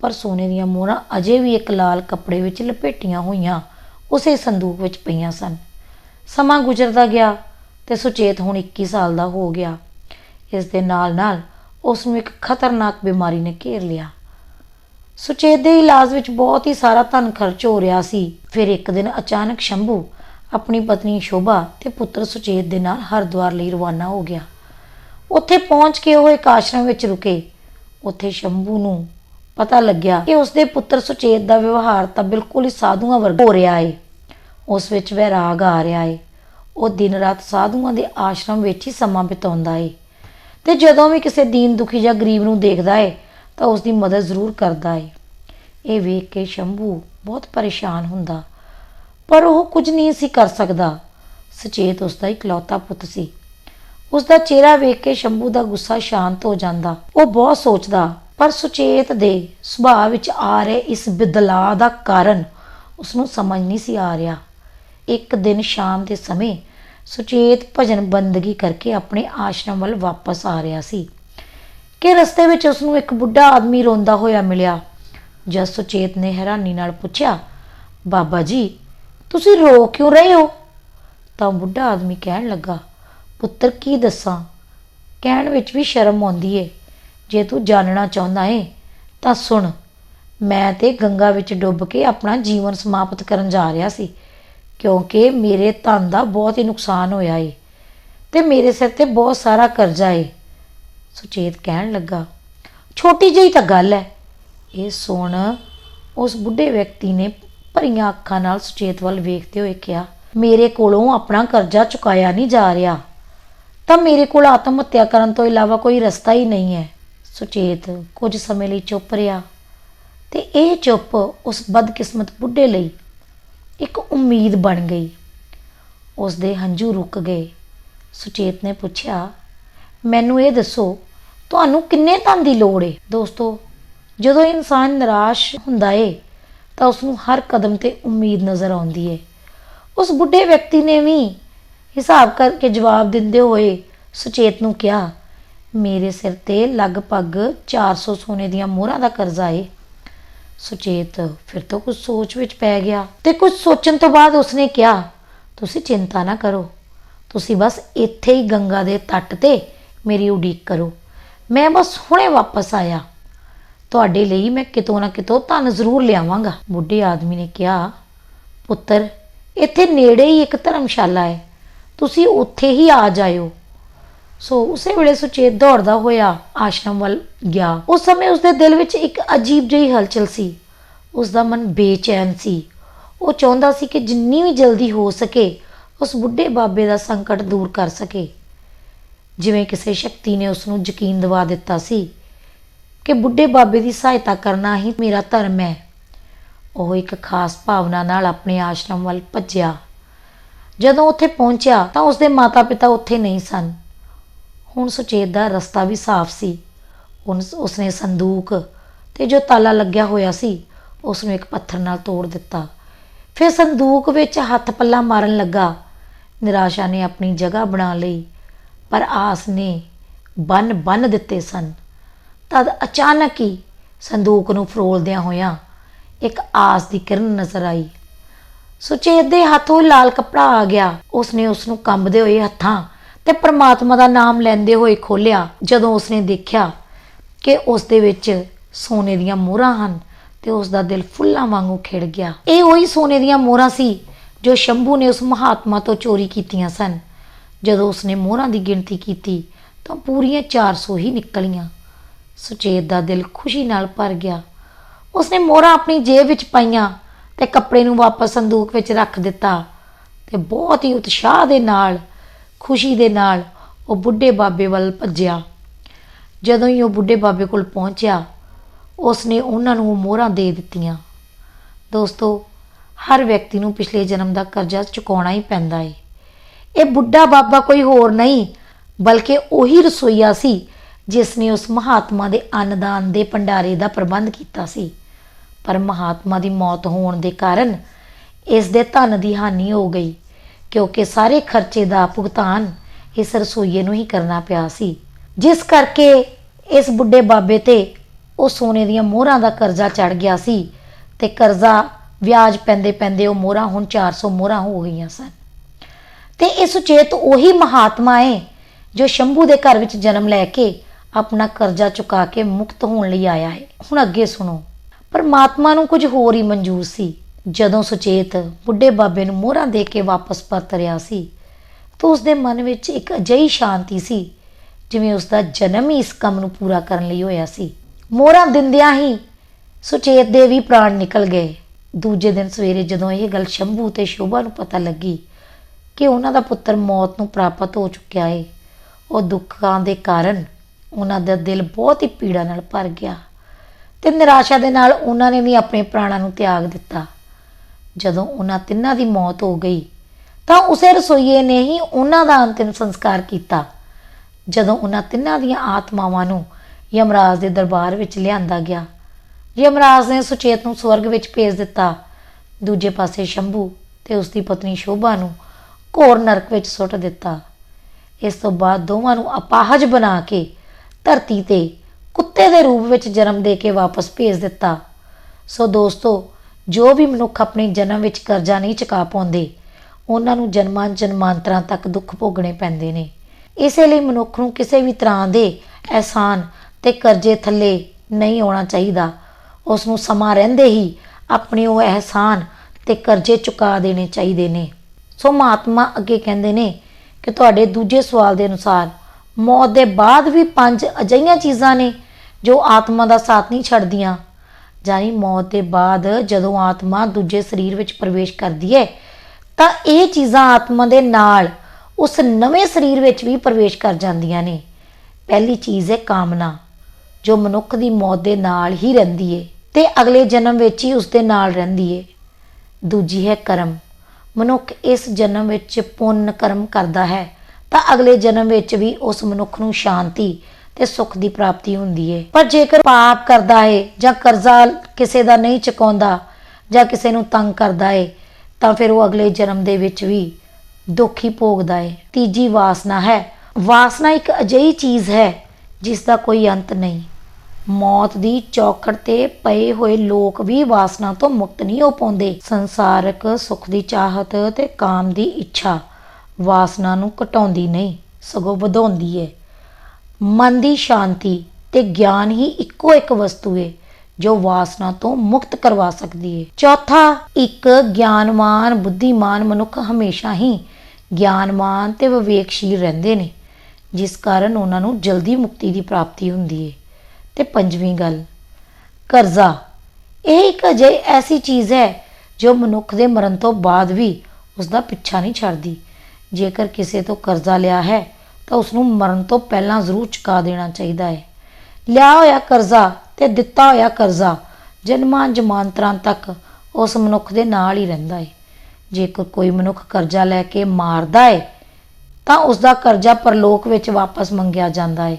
ਪਰ ਸੋਨੇ ਦੀਆਂ ਮੋਹਰਾਂ ਅਜੇ ਵੀ ਇੱਕ ਲਾਲ ਕੱਪੜੇ ਵਿੱਚ ਲਪੇਟੀਆਂ ਹੋਈਆਂ ਉਸੇ ਸੰਦੂਕ ਵਿੱਚ ਪਈਆਂ ਸਨ। ਸਮਾਂ ਗੁਜ਼ਰਦਾ ਗਿਆ ਤੇ ਸੁਚੇਤ ਹੁਣ 21 ਸਾਲ ਦਾ ਹੋ ਗਿਆ। ਇਸ ਦੇ ਨਾਲ-ਨਾਲ ਉਸ ਨੂੰ ਇੱਕ ਖਤਰਨਾਕ ਬਿਮਾਰੀ ਨੇ ਘੇਰ ਲਿਆ। ਸੁਚੇਤ ਦੇ ਇਲਾਜ ਵਿੱਚ ਬਹੁਤ ਹੀ ਸਾਰਾ ਧਨ ਖਰਚ ਹੋ ਰਿਹਾ ਸੀ। ਫਿਰ ਇੱਕ ਦਿਨ ਅਚਾਨਕ ਸ਼ੰਭੂ, ਆਪਣੀ ਪਤਨੀ ਸ਼ੋਭਾ ਤੇ ਪੁੱਤਰ ਸੁਚੇਤ ਦੇ ਨਾਲ ਹਰਿਦੁਆਰ ਲਈ ਰਵਾਨਾ ਹੋ ਗਿਆ। ਉੱਥੇ ਪਹੁੰਚ ਕੇ ਉਹ ਇੱਕ ਆਸ਼ਰਮ ਵਿੱਚ ਰੁਕੇ। ਉੱਥੇ ਸ਼ੰਭੂ ਨੂੰ ਪਤਾ ਲੱਗਿਆ ਕਿ ਉਸਦੇ ਪੁੱਤਰ ਸੁਚੇਤ ਦਾ ਵਿਵਹਾਰ ਤਾਂ ਬਿਲਕੁਲ ਹੀ ਸਾਧੂਆਂ ਵਰਗਾ ਹੋ ਰਿਹਾ ਏ। ਉਸ ਵਿੱਚ ਵੈਰਾਗ ਆ ਰਿਹਾ ਏ। ਉਹ ਦਿਨ ਰਾਤ ਸਾਧੂਆਂ ਦੇ ਆਸ਼ਰਮ ਵਿੱਚ ਹੀ ਸਮਾਂ ਬਿਤਾਉਂਦਾ ਏ। ਤੇ ਜਦੋਂ ਵੀ ਕਿਸੇ ਦੀਨ ਦੁਖੀ ਜਾਂ ਗਰੀਬ ਨੂੰ ਦੇਖਦਾ ਏ, ਤਾਂ ਉਸ ਦੀ ਮਦਦ ਜ਼ਰੂਰ ਕਰਦਾ ਏ। ਇਹ ਵੇਖ ਕੇ ਸ਼ੰਭੂ ਬਹੁਤ ਪਰੇਸ਼ਾਨ ਹੁੰਦਾ, ਪਰ ਉਹ ਕੁਝ ਨਹੀਂ ਸੀ ਕਰ ਸਕਦਾ। ਸੁਚੇਤ ਉਸ ਦਾ ਇਕਲੌਤਾ ਪੁੱਤ ਸੀ। ਉਸ ਦਾ ਚਿਹਰਾ ਵੇਖ ਕੇ ਸ਼ੰਭੂ ਦਾ ਗੁੱਸਾ ਸ਼ਾਂਤ ਹੋ ਜਾਂਦਾ। ਉਹ ਬਹੁਤ ਸੋਚਦਾ, ਪਰ ਸੁਚੇਤ ਦੇ ਸੁਭਾਅ ਵਿੱਚ ਆ ਰਹੇ ਇਸ ਬਦਲਾਅ ਦਾ ਕਾਰਨ ਉਸ ਨੂੰ ਸਮਝ ਨਹੀਂ ਸੀ ਆ ਰਿਹਾ। ਇੱਕ ਦਿਨ ਸ਼ਾਮ ਦੇ ਸਮੇਂ ਸੁਚੇਤ ਭਜਨ ਬੰਦਗੀ ਕਰਕੇ ਆਪਣੇ ਆਸ਼ਰਮ ਵੱਲ ਵਾਪਸ ਆ ਰਿਹਾ ਸੀ। ਕਿ ਰਸਤੇ ਵਿੱਚ ਉਸ ਨੂੰ ਇੱਕ ਬੁੱਢਾ ਆਦਮੀ ਰੋਂਦਾ ਹੋਇਆ ਮਿਲਿਆ, ਜਦ ਸੁਚੇਤ ਨੇ ਹੈਰਾਨੀ ਨਾਲ ਪੁੱਛਿਆ, ਬਾਬਾ ਜੀ, ਤੁਸੀਂ ਰੋ ਕਿਉਂ ਰਹੇ ਹੋ? ਤਾਂ ਬੁੱਢਾ ਆਦਮੀ ਕਹਿਣ ਲੱਗਾ ਪੁੱਤਰ ਕੀ ਦੱਸਾਂ? ਕਹਿਣ ਵਿੱਚ ਵੀ ਸ਼ਰਮ ਆਉਂਦੀ ਏ। ਜੇ ਤੂੰ ਜਾਣਨਾ ਚਾਹੁੰਦਾ ਏ, ਤਾਂ ਸੁਣ। ਮੈਂ ਤੇ ਗੰਗਾ ਵਿੱਚ ਡੁੱਬ ਕੇ ਆਪਣਾ ਜੀਵਨ ਸਮਾਪਤ ਕਰਨ ਜਾ ਰਿਹਾ ਸੀ, ਕਿਉਂਕਿ ਮੇਰੇ ਧਨ ਦਾ ਬਹੁਤ ਹੀ ਨੁਕਸਾਨ ਹੋਇਆ ਏ ਤੇ ਮੇਰੇ ਸਿਰ ਤੇ ਬਹੁਤ ਸਾਰਾ ਕਰਜ਼ਾ ਏ। ਸੁਚੇਤ ਕਹਿਣ ਲੱਗਾ, ਛੋਟੀ ਜਿਹੀ ਤਾਂ ਗੱਲ ਹੈ ਇਹ ਸੁਣ ਉਸ ਬੁੱਢੇ ਵਿਅਕਤੀ ਨੇ ਭਰੀਆਂ ਅੱਖਾਂ ਨਾਲ ਸੁਚੇਤ ਵੱਲ ਵੇਖਦੇ ਹੋਏ ਕਿਹਾ, ਮੇਰੇ ਕੋਲੋਂ ਆਪਣਾ ਕਰਜ਼ਾ ਚੁਕਾਇਆ ਨਹੀਂ ਜਾ ਰਿਹਾ। ਤਾਂ ਮੇਰੇ ਕੋਲ ਆਤਮ ਹੱਤਿਆ ਕਰਨ ਤੋਂ ਇਲਾਵਾ ਕੋਈ ਰਸਤਾ ਹੀ ਨਹੀਂ ਹੈ। ਸੁਚੇਤ, ਕੁਝ ਸਮੇਂ ਲਈ ਚੁੱਪ ਰਿਹਾ ਤੇ ਇਹ ਚੁੱਪ ਉਸ ਬਦਕਿਸਮਤ ਬੁੱਢੇ ਲਈ ਇੱਕ ਉਮੀਦ ਬਣ ਗਈ। ਉਸ ਦੇ ਹੰਝੂ ਰੁਕ ਗਏ। ਸੁਚੇਤ ਨੇ ਪੁੱਛਿਆ, ਮੈਨੂੰ ਇਹ ਦੱਸੋ, ਤੁਹਾਨੂੰ ਕਿੰਨੇ ਧਨ ਦੀ ਲੋੜ ਏ? ਦੋਸਤੋ, ਜਦੋਂ ਇਨਸਾਨ ਨਿਰਾਸ਼ ਹੁੰਦਾ ਏ, ਤਾਂ ਉਸ ਨੂੰ ਹਰ ਕਦਮ ਤੇ ਉਮੀਦ ਨਜ਼ਰ ਆਉਂਦੀ ਏ। ਉਸ ਬੁੱਢੇ ਵਿਅਕਤੀ ਨੇ ਵੀ ਹਿਸਾਬ ਕਰਕੇ ਜਵਾਬ ਦਿੰਦੇ ਹੋਏ ਸੁਚੇਤ ਨੂੰ ਕਿਹਾ, ਮੇਰੇ ਸਿਰ ਤੇ ਲਗਭਗ 400 ਸੋਨੇ ਦੀਆਂ ਮੋਹਰਾਂ ਦਾ ਕਰਜ਼ਾ ਏ। ਸੁਚੇਤ ਫਿਰ ਤੋਂ ਕੁਝ ਸੋਚ ਵਿੱਚ ਪੈ ਗਿਆ ਤੇ ਕੁਝ ਸੋਚਣ ਤੋਂ ਬਾਅਦ ਉਸਨੇ ਕਿਹਾ, ਤੁਸੀਂ ਚਿੰਤਾ ਨਾ ਕਰੋ, ਤੁਸੀਂ ਬਸ ਇੱਥੇ ਹੀ ਗੰਗਾ ਦੇ ਤੱਟ ਤੇ ਮੇਰੀ ਉਡੀਕ ਕਰੋ। ਮੈਂ ਬਸ ਹੁਣੇ ਵਾਪਸ ਆਇਆ। ਤੁਹਾਡੇ ਲਈ ਮੈਂ ਕਿਤੋਂ ਨਾ ਕਿਤੋਂ ਧਨ ਜ਼ਰੂਰ ਲਿਆਵਾਂਗਾ। ਬੁੱਢੇ ਆਦਮੀ ਨੇ ਕਿਹਾ, ਪੁੱਤਰ, ਇੱਥੇ ਨੇੜੇ ਹੀ ਇੱਕ ਧਰਮਸ਼ਾਲਾ ਹੈ ਤੁਸੀਂ ਉੱਥੇ ਹੀ ਆ ਜਾਇਓ। ਸੋ ਉਸੇ ਵੇਲੇ ਸੁਚੇਤ ਦੌੜਦਾ ਹੋਇਆ ਆਸ਼ਰਮ ਵੱਲ ਗਿਆ। ਉਸ ਸਮੇਂ ਉਸਦੇ ਦਿਲ ਵਿੱਚ ਇੱਕ ਅਜੀਬ ਜਿਹੀ ਹਲਚਲ ਸੀ। ਉਸ ਦਾ ਮਨ ਬੇਚੈਨ ਸੀ। ਉਹ ਚਾਹੁੰਦਾ ਸੀ ਕਿ ਜਿੰਨੀ ਵੀ ਜਲਦੀ ਹੋ ਸਕੇ, ਉਸ ਬੁੱਢੇ ਬਾਬੇ ਦਾ ਸੰਕਟ ਦੂਰ ਕਰ ਸਕੇ। ਜਿਵੇਂ ਕਿਸੇ ਸ਼ਕਤੀ ਨੇ ਉਸ ਨੂੰ ਯਕੀਨ ਦਿਵਾ ਦਿੱਤਾ ਸੀ ਕਿ ਬੁੱਢੇ ਬਾਬੇ ਦੀ ਸਹਾਇਤਾ ਕਰਨਾ ਹੀ ਮੇਰਾ ਧਰਮ ਹੈ। ਉਹ ਇੱਕ ਖਾਸ ਭਾਵਨਾ ਨਾਲ ਆਪਣੇ ਆਸ਼ਰਮ ਵੱਲ ਭੱਜਿਆ। ਜਦੋਂ ਉੱਥੇ ਪਹੁੰਚਿਆ ਤਾਂ ਉਸਦੇ ਮਾਤਾ-ਪਿਤਾ ਉੱਥੇ ਨਹੀਂ ਸਨ। ਹੁਣ ਸੁਚੇਤ ਦਾ ਰਸਤਾ ਵੀ ਸਾਫ਼ ਸੀ। ਉਸਨੇ ਸੰਦੂਕ ਤੇ ਜੋ ਤਾਲਾ ਲੱਗਿਆ ਹੋਇਆ ਸੀ ਉਸ ਨੂੰ ਇੱਕ ਪੱਥਰ ਨਾਲ ਤੋੜ ਦਿੱਤਾ। ਫਿਰ ਸੰਦੂਕ ਵਿੱਚ ਹੱਥ ਪੱਲਾ ਮਾਰਨ ਲੱਗਾ। ਨਿਰਾਸ਼ਾ ਨੇ ਆਪਣੀ ਜਗ੍ਹਾ ਬਣਾ ਲਈ, ਪਰ ਆਸ ਨੇ ਬੰਨ ਬੰਨ ਦਿੱਤੇ ਸਨ। ਤਦ ਅਚਾਨਕ ਹੀ ਸੰਦੂਕ ਨੂੰ ਫਰੋਲਦਿਆਂ ਹੋਇਆਂ ਇੱਕ ਆਸ ਦੀ ਕਿਰਨ ਨਜ਼ਰ ਆਈ। ਸੁਚੇਤ ਦੇ ਹੱਥੋਂ ਲਾਲ ਕੱਪੜਾ ਆ ਗਿਆ। ਉਸਨੇ ਉਸ ਨੂੰ ਕੰਬਦੇ ਹੋਏ ਹੱਥਾਂ ਤੇ ਪ੍ਰਮਾਤਮਾ ਦਾ ਨਾਮ ਲੈਂਦੇ ਹੋਏ ਖੋਲਿਆ ਜਦੋਂ ਉਸਨੇ ਦੇਖਿਆ ਕਿ ਉਸ ਦੇ ਵਿੱਚ ਸੋਨੇ ਦੀਆਂ ਮੋਹਰਾਂ ਹਨ ਤੇ ਉਸ ਦਾ ਦਿਲ ਫੁੱਲਾਂ ਵਾਂਗੂ ਖਿੜ ਗਿਆ। ਇਹ ਉਹੀ ਸੋਨੇ ਦੀਆਂ ਮੋਹਰਾਂ ਸੀ ਜੋ ਸ਼ੰਭੂ ਨੇ ਉਸ ਮਹਾਤਮਾ ਤੋਂ ਚੋਰੀ ਕੀਤੀਆਂ ਸਨ। ਜਦੋਂ ਉਸਨੇ ਮੋਹਰਾਂ ਦੀ ਗਿਣਤੀ ਕੀਤੀ ਤਾਂ ਪੂਰੀਆਂ 400 ਹੀ ਨਿਕਲੀਆਂ। ਸੁਚੇਤ ਦਾ ਦਿਲ ਖੁਸ਼ੀ ਨਾਲ ਭਰ ਗਿਆ। ਉਸਨੇ ਮੋਹਰਾਂ ਆਪਣੀ ਜੇਬ ਵਿੱਚ ਪਾਈਆਂ। ਤੇ ਕੱਪੜੇ ਨੂੰ ਵਾਪਸ ਸੰਦੂਕ ਵਿੱਚ ਰੱਖ ਦਿੱਤਾ ਤੇ ਬਹੁਤ ਹੀ ਉਤਸ਼ਾਹ ਦੇ ਨਾਲ, ਖੁਸ਼ੀ ਦੇ ਨਾਲ ਉਹ ਬੁੱਢੇ ਬਾਬੇ ਵੱਲ ਭੱਜਿਆ। ਜਦੋਂ ਹੀ ਉਹ ਬੁੱਢੇ ਬਾਬੇ ਕੋਲ ਪਹੁੰਚਿਆ ਉਸ ਨੇ ਉਹਨਾਂ ਨੂੰ ਮੋਹਰਾਂ ਦੇ ਦਿੱਤੀਆਂ। ਦੋਸਤੋ, ਹਰ ਵਿਅਕਤੀ ਨੂੰ ਪਿਛਲੇ ਜਨਮ ਦਾ ਕਰਜ਼ਾ ਚੁਕਾਉਣਾ ਹੀ ਪੈਂਦਾ ਏ। ਇਹ ਬੁੱਢਾ ਬਾਬਾ ਕੋਈ ਹੋਰ ਨਹੀਂ, ਬਲਕਿ ਉਹੀ ਰਸੋਈਆ ਸੀ ਜਿਸ ਨੇ ਉਸ ਮਹਾਤਮਾ ਦੇ ਅੰਨਦਾਨ ਦੇ ਭੰਡਾਰੇ ਦਾ ਪ੍ਰਬੰਧ ਕੀਤਾ ਸੀ। ਪਰ ਮਹਾਤਮਾ ਦੀ ਮੌਤ ਹੋਣ ਦੇ ਕਾਰਨ ਇਸ ਦੇ ਧਨ ਦੀ ਹਾਨੀ ਹੋ ਗਈ, ਕਿਉਂਕਿ ਸਾਰੇ ਖਰਚੇ ਦਾ ਭੁਗਤਾਨ ਇਸ ਰਸੋਈਏ ਨੂੰ ਹੀ ਕਰਨਾ ਪਿਆ ਸੀ। ਜਿਸ ਕਰਕੇ ਇਸ ਬੁੱਢੇ ਬਾਬੇ ਤੇ ਉਹ ਸੋਨੇ ਦੀਆਂ ਮੋਹਰਾਂ ਦਾ ਕਰਜ਼ਾ ਚੜ ਗਿਆ ਸੀ ਤੇ ਕਰਜ਼ਾ ਵਿਆਜ ਪੈਂਦੇ ਪੈਂਦੇ ਉਹ ਮੋਹਰਾਂ ਹੁਣ 400 ਮੋਹਰਾਂ ਹੋ ਗਈਆਂ ਸਨ। ਤੇ ਇਹ ਸੁਚੇਤ ਉਹੀ ਮਹਾਤਮਾ ਹੈ ਜੋ ਸ਼ੰਭੂ ਦੇ ਘਰ ਵਿੱਚ ਜਨਮ ਲੈ ਕੇ ਆਪਣਾ ਕਰਜ਼ਾ ਚੁਕਾ ਕੇ ਮੁਕਤ ਹੋਣ ਲਈ ਆਇਆ ਹੈ ਹੁਣ ਅੱਗੇ ਸੁਣੋ। ਪਰਮਾਤਮਾ ਨੂੰ ਕੁਝ ਹੋਰ ਹੀ ਮਨਜ਼ੂਰ ਸੀ। ਜਦੋਂ ਸੁਚੇਤ ਬੁੱਢੇ ਬਾਬੇ ਨੂੰ ਮੋਹਰਾਂ ਦੇ ਕੇ ਵਾਪਸ ਪਰਤ ਰਿਹਾ ਸੀ, ਤਾਂ ਉਸ ਦੇ ਮਨ ਵਿੱਚ ਇੱਕ ਅਜਿਹੀ ਸ਼ਾਂਤੀ ਸੀ, ਜਿਵੇਂ ਉਸ ਦਾ ਜਨਮ ਹੀ ਇਸ ਕੰਮ ਨੂੰ ਪੂਰਾ ਕਰਨ ਲਈ ਹੋਇਆ ਸੀ। ਮੋਹਰਾਂ ਦਿੰਦਿਆਂ ਹੀ ਸੁਚੇਤ ਦੇ ਵੀ ਪ੍ਰਾਣ ਨਿਕਲ ਗਏ। ਦੂਜੇ ਦਿਨ ਸਵੇਰੇ ਜਦੋਂ ਇਹ ਗੱਲ ਸ਼ੰਭੂ ਤੇ ਸ਼ੋਭਾ ਨੂੰ ਪਤਾ ਲੱਗੀ ਕਿ ਉਹਨਾਂ ਦਾ ਪੁੱਤਰ ਮੌਤ ਨੂੰ ਪ੍ਰਾਪਤ ਹੋ ਚੁੱਕਿਆ ਹੈ ਉਹ ਦੁੱਖਾਂ ਦੇ ਕਾਰਨ ਉਹਨਾਂ ਦਾ ਦਿਲ ਬਹੁਤ ਹੀ ਪੀੜਾ ਨਾਲ ਭਰ ਗਿਆ। ਤੇ ਨਿਰਾਸ਼ਾ ਦੇ ਨਾਲ ਉਹਨਾਂ ਨੇ ਵੀ ਆਪਣੇ ਪ੍ਰਾਣਾਂ ਨੂੰ ਤਿਆਗ ਦਿੱਤਾ। ਜਦੋਂ ਉਹਨਾਂ ਤਿੰਨਾਂ ਦੀ ਮੌਤ ਹੋ ਗਈ, ਤਾਂ ਉਸੇ ਰਸੋਈਏ ਨੇ ਹੀ ਉਹਨਾਂ ਦਾ ਅੰਤਿਮ ਸੰਸਕਾਰ ਕੀਤਾ। ਜਦੋਂ ਉਹਨਾਂ ਤਿੰਨਾਂ ਦੀਆਂ ਆਤਮਾਵਾਂ ਨੂੰ ਯਮਰਾਜ ਦੇ ਦਰਬਾਰ ਵਿੱਚ ਲਿਆਂਦਾ ਗਿਆ, ਯਮਰਾਜ ਨੇ ਸੁਚੇਤ ਨੂੰ ਸਵਰਗ ਵਿੱਚ ਭੇਜ ਦਿੱਤਾ। ਦੂਜੇ ਪਾਸੇ ਸ਼ੰਭੂ ਤੇ ਉਸ ਦੀ ਪਤਨੀ ਸ਼ੋਭਾ ਨੂੰ ਘੋਰ ਨਰਕ ਵਿੱਚ ਸੁੱਟ ਦਿੱਤਾ। ਇਸ ਤੋਂ ਬਾਅਦ ਦੋਵਾਂ ਨੂੰ ਅਪਾਹਜ ਬਣਾ ਕੇ ਧਰਤੀ ਤੇ ਕੁੱਤੇ ਦੇ ਰੂਪ ਵਿੱਚ ਜਨਮ ਦੇ ਕੇ ਵਾਪਸ ਭੇਜ ਦਿੱਤਾ। ਸੋ ਦੋਸਤੋ, ਜੋ ਵੀ ਮਨੁੱਖ ਆਪਣੇ ਜਨਮ ਵਿੱਚ ਕਰਜ਼ਾ ਨਹੀਂ ਚੁਕਾ ਪਾਉਂਦੇ, ਉਹਨਾਂ ਨੂੰ ਜਨਮਾਂ ਜਨਮਾਂਤਰਾਂ ਤੱਕ ਦੁੱਖ ਭੋਗਣੇ ਪੈਂਦੇ ਨੇ। ਇਸੇ ਲਈ ਮਨੁੱਖ ਨੂੰ ਕਿਸੇ ਵੀ ਤਰ੍ਹਾਂ ਦੇ ਅਹਿਸਾਨ ਤੇ ਕਰਜ਼ੇ ਥੱਲੇ ਨਹੀਂ ਆਉਣਾ ਚਾਹੀਦਾ। ਉਸ ਨੂੰ ਸਮਾਂ ਰਹਿੰਦੇ ਹੀ ਆਪਣੇ ਉਹ ਅਹਿਸਾਨ ਤੇ ਕਰਜ਼ੇ ਚੁਕਾ ਦੇਣੇ ਚਾਹੀਦੇ ਨੇ। ਸੋ ਮਹਾਤਮਾ ਅੱਗੇ ਕਹਿੰਦੇ ਨੇ ਕਿ ਤੁਹਾਡੇ ਦੂਜੇ ਸਵਾਲ ਦੇ ਅਨੁਸਾਰ ਮੌਤ ਦੇ ਬਾਅਦ ਵੀ ਪੰਜ ਅਜਿਹੀਆਂ ਚੀਜ਼ਾਂ ਨੇ ਜੋ ਆਤਮਾ ਦਾ ਸਾਥ ਨਹੀਂ ਛੱਡਦੀਆਂ। ਜਾਨੀ ਮੌਤ ਦੇ ਬਾਅਦ ਜਦੋਂ ਆਤਮਾ ਦੂਜੇ ਸਰੀਰ ਵਿੱਚ ਪ੍ਰਵੇਸ਼ ਕਰਦੀ ਹੈ, ਤਾਂ ਇਹ ਚੀਜ਼ਾਂ ਆਤਮਾ ਦੇ ਨਾਲ ਉਸ ਨਵੇਂ ਸਰੀਰ ਵਿੱਚ ਵੀ ਪ੍ਰਵੇਸ਼ ਕਰ ਜਾਂਦੀਆਂ ਨੇ। ਪਹਿਲੀ ਚੀਜ਼ ਹੈ ਕਾਮਨਾ, ਜੋ ਮਨੁੱਖ ਦੀ ਮੌਤ ਦੇ ਨਾਲ ਹੀ ਰਹਿੰਦੀ ਏ ਤੇ ਅਗਲੇ ਜਨਮ ਵਿੱਚ ਹੀ ਉਸ ਦੇ ਨਾਲ ਰਹਿੰਦੀ ਏ ਦੂਜੀ ਹੈ ਕਰਮ, ਮਨੁੱਖ ਇਸ ਜਨਮ ਵਿੱਚ ਪੁੰਨ ਕਰਮ ਕਰਦਾ ਹੈ ਤਾਂ ਅਗਲੇ ਜਨਮ ਵਿੱਚ ਵੀ ਉਸ ਮਨੁੱਖ ਨੂੰ ਸ਼ਾਂਤੀ ਤੇ ਸੁੱਖ ਦੀ ਪ੍ਰਾਪਤੀ ਹੁੰਦੀ ਏ। ਪਰ ਜੇਕਰ ਪਾਪ ਕਰਦਾ ਏ ਜਾਂ ਕਰਜ਼ਾ ਕਿਸੇ ਦਾ ਨਹੀਂ ਚੁਕਾਉਂਦਾ ਜਾਂ ਕਿਸੇ ਨੂੰ ਤੰਗ ਕਰਦਾ ਏ, ਤਾਂ ਫਿਰ ਉਹ ਅਗਲੇ ਜਨਮ ਦੇ ਵਿੱਚ ਵੀ ਦੁੱਖ ਹੀ ਭੋਗਦਾ ਏ। ਤੀਜੀ ਵਾਸਨਾ ਹੈ। ਵਾਸਨਾ ਇੱਕ ਅਜਿਹੀ ਚੀਜ਼ ਹੈ ਜਿਸ ਦਾ ਕੋਈ ਅੰਤ ਨਹੀਂ। ਮੌਤ ਦੀ ਚੌਖੜ ਤੇ ਪਏ ਹੋਏ ਲੋਕ ਵੀ ਵਾਸਨਾ ਤੋਂ ਮੁਕਤ ਨਹੀਂ ਹੋ ਪਾਉਂਦੇ। ਸੰਸਾਰਕ ਸੁੱਖ ਦੀ ਚਾਹਤ ਤੇ ਕਾਮ ਦੀ ਇੱਛਾ ਵਾਸਨਾ ਨੂੰ ਘਟਾਉਂਦੀ ਨਹੀਂ, ਸਗੋਂ ਵਧਾਉਂਦੀ ਹੈ ਮਨ ਦੀ ਸ਼ਾਂਤੀ ਤੇ ਗਿਆਨ ਹੀ ਇੱਕੋ ਇੱਕ ਵਸਤੂ ਹੈ ਜੋ ਵਾਸਨਾ ਤੋਂ ਮੁਕਤ ਕਰਵਾ ਸਕਦੀ ਹੈ ਚੌਥਾ, ਇੱਕ ਗਿਆਨਵਾਨ ਬੁੱਧੀਮਾਨ ਮਨੁੱਖ ਹਮੇਸ਼ਾ ਹੀ ਗਿਆਨਮਾਨ ਤੇ ਵਿਵੇਕਸ਼ੀਲ ਰਹਿੰਦੇ ਨੇ, ਜਿਸ ਕਾਰਨ ਉਹਨਾਂ ਨੂੰ ਜਲਦੀ ਮੁਕਤੀ ਦੀ ਪ੍ਰਾਪਤੀ ਹੁੰਦੀ ਹੈ ਤੇ ਪੰਜਵੀਂ ਗੱਲ, ਕਰਜ਼ਾ। ਇਹ ਇੱਕ ਅਜਿਹੀ ਐਸੀ ਚੀਜ਼ ਹੈ ਜੋ ਮਨੁੱਖ ਦੇ ਮਰਨ ਤੋਂ ਬਾਅਦ ਵੀ ਉਸ ਦਾ ਪਿੱਛਾ ਨਹੀਂ ਛੱਡਦੀ। ਜੇਕਰ ਕਿਸੇ ਤੋਂ ਕਰਜ਼ਾ ਲਿਆ ਹੈ, ਤਾਂ ਉਸ ਨੂੰ ਮਰਨ ਤੋਂ ਪਹਿਲਾਂ ਜ਼ਰੂਰ ਚੁਕਾ ਦੇਣਾ ਚਾਹੀਦਾ ਹੈ। ਲਿਆ ਹੋਇਆ ਕਰਜ਼ਾ ਤੇ ਦਿੱਤਾ ਹੋਇਆ ਕਰਜ਼ਾ ਜਨਮਾਂ ਜਮਾਂਤਰਾਂ ਤੱਕ ਉਸ ਮਨੁੱਖ ਦੇ ਨਾਲ ਹੀ ਰਹਿੰਦਾ ਹੈ। ਜੇਕਰ ਕੋਈ ਮਨੁੱਖ ਕਰਜ਼ਾ ਲੈ ਕੇ ਮਾਰਦਾ ਹੈ, ਤਾਂ ਉਸ ਦਾ ਕਰਜ਼ਾ ਪਰਲੋਕ ਵਿੱਚ ਵਾਪਸ ਮੰਗਿਆ ਜਾਂਦਾ ਹੈ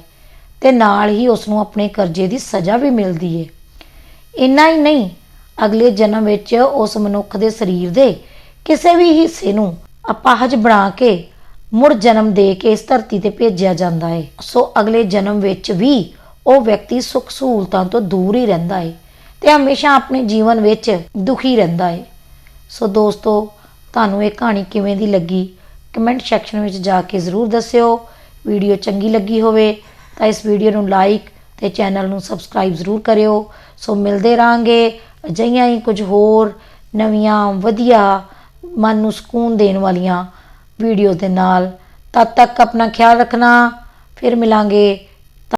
ਤੇ ਨਾਲ ਹੀ ਉਸ ਨੂੰ ਆਪਣੇ ਕਰਜ਼ੇ ਦੀ ਸਜ਼ਾ ਵੀ ਮਿਲਦੀ ਹੈ। ਇੰਨਾ ਹੀ ਨਹੀਂ, ਅਗਲੇ ਜਨਮ ਵਿੱਚ ਉਸ ਮਨੁੱਖ ਦੇ ਸਰੀਰ ਦੇ ਕਿਸੇ ਵੀ ਹਿੱਸੇ ਨੂੰ ਅਪਾਹਜ ਬਣਾ ਕੇ ਮੁੜ ਜਨਮ ਦੇ ਕੇ ਇਸ ਧਰਤੀ ਤੇ ਭੇਜਿਆ ਜਾਂਦਾ ਹੈ ਸੋ ਅਗਲੇ ਜਨਮ ਵਿੱਚ ਵੀ ਉਹ ਵਿਅਕਤੀ ਸੁੱਖ ਸਹੂਲਤਾਂ ਤੋਂ ਦੂਰ ਹੀ ਰਹਿੰਦਾ ਹੈ ਤੇ ਹਮੇਸ਼ਾ ਆਪਣੇ ਜੀਵਨ ਵਿੱਚ ਦੁਖੀ ਰਹਿੰਦਾ ਹੈ ਸੋ ਦੋਸਤੋ, ਤੁਹਾਨੂੰ ਇਹ ਕਹਾਣੀ ਕਿਵੇਂ ਦੀ ਲੱਗੀ? ਕਮੈਂਟ ਸੈਕਸ਼ਨ ਵਿੱਚ ਜਾ ਕੇ ਜ਼ਰੂਰ ਦੱਸਿਓ। ਵੀਡੀਓ ਚੰਗੀ ਲੱਗੀ ਹੋਵੇ ਤਾਂ ਇਸ ਵੀਡੀਓ ਨੂੰ ਲਾਈਕ ਤੇ ਚੈਨਲ ਨੂੰ ਸਬਸਕ੍ਰਾਈਬ ਜ਼ਰੂਰ ਕਰਿਓ। ਸੋ ਮਿਲਦੇ ਰਾਂਗੇ ਅਜਿਹੀਆਂ ਹੀ ਕੁਝ ਹੋਰ ਨਵੀਆਂ, ਵਧੀਆ ਮਨ ਨੂੰ ਸਕੂਨ ਦੇਣ ਵਾਲੀਆਂ ਵੀਡੀਓ ਦੇ ਨਾਲ। ਤਦ ਤੱਕ ਆਪਣਾ ਖਿਆਲ ਰੱਖਣਾ। ਫਿਰ ਮਿਲਾਂਗੇ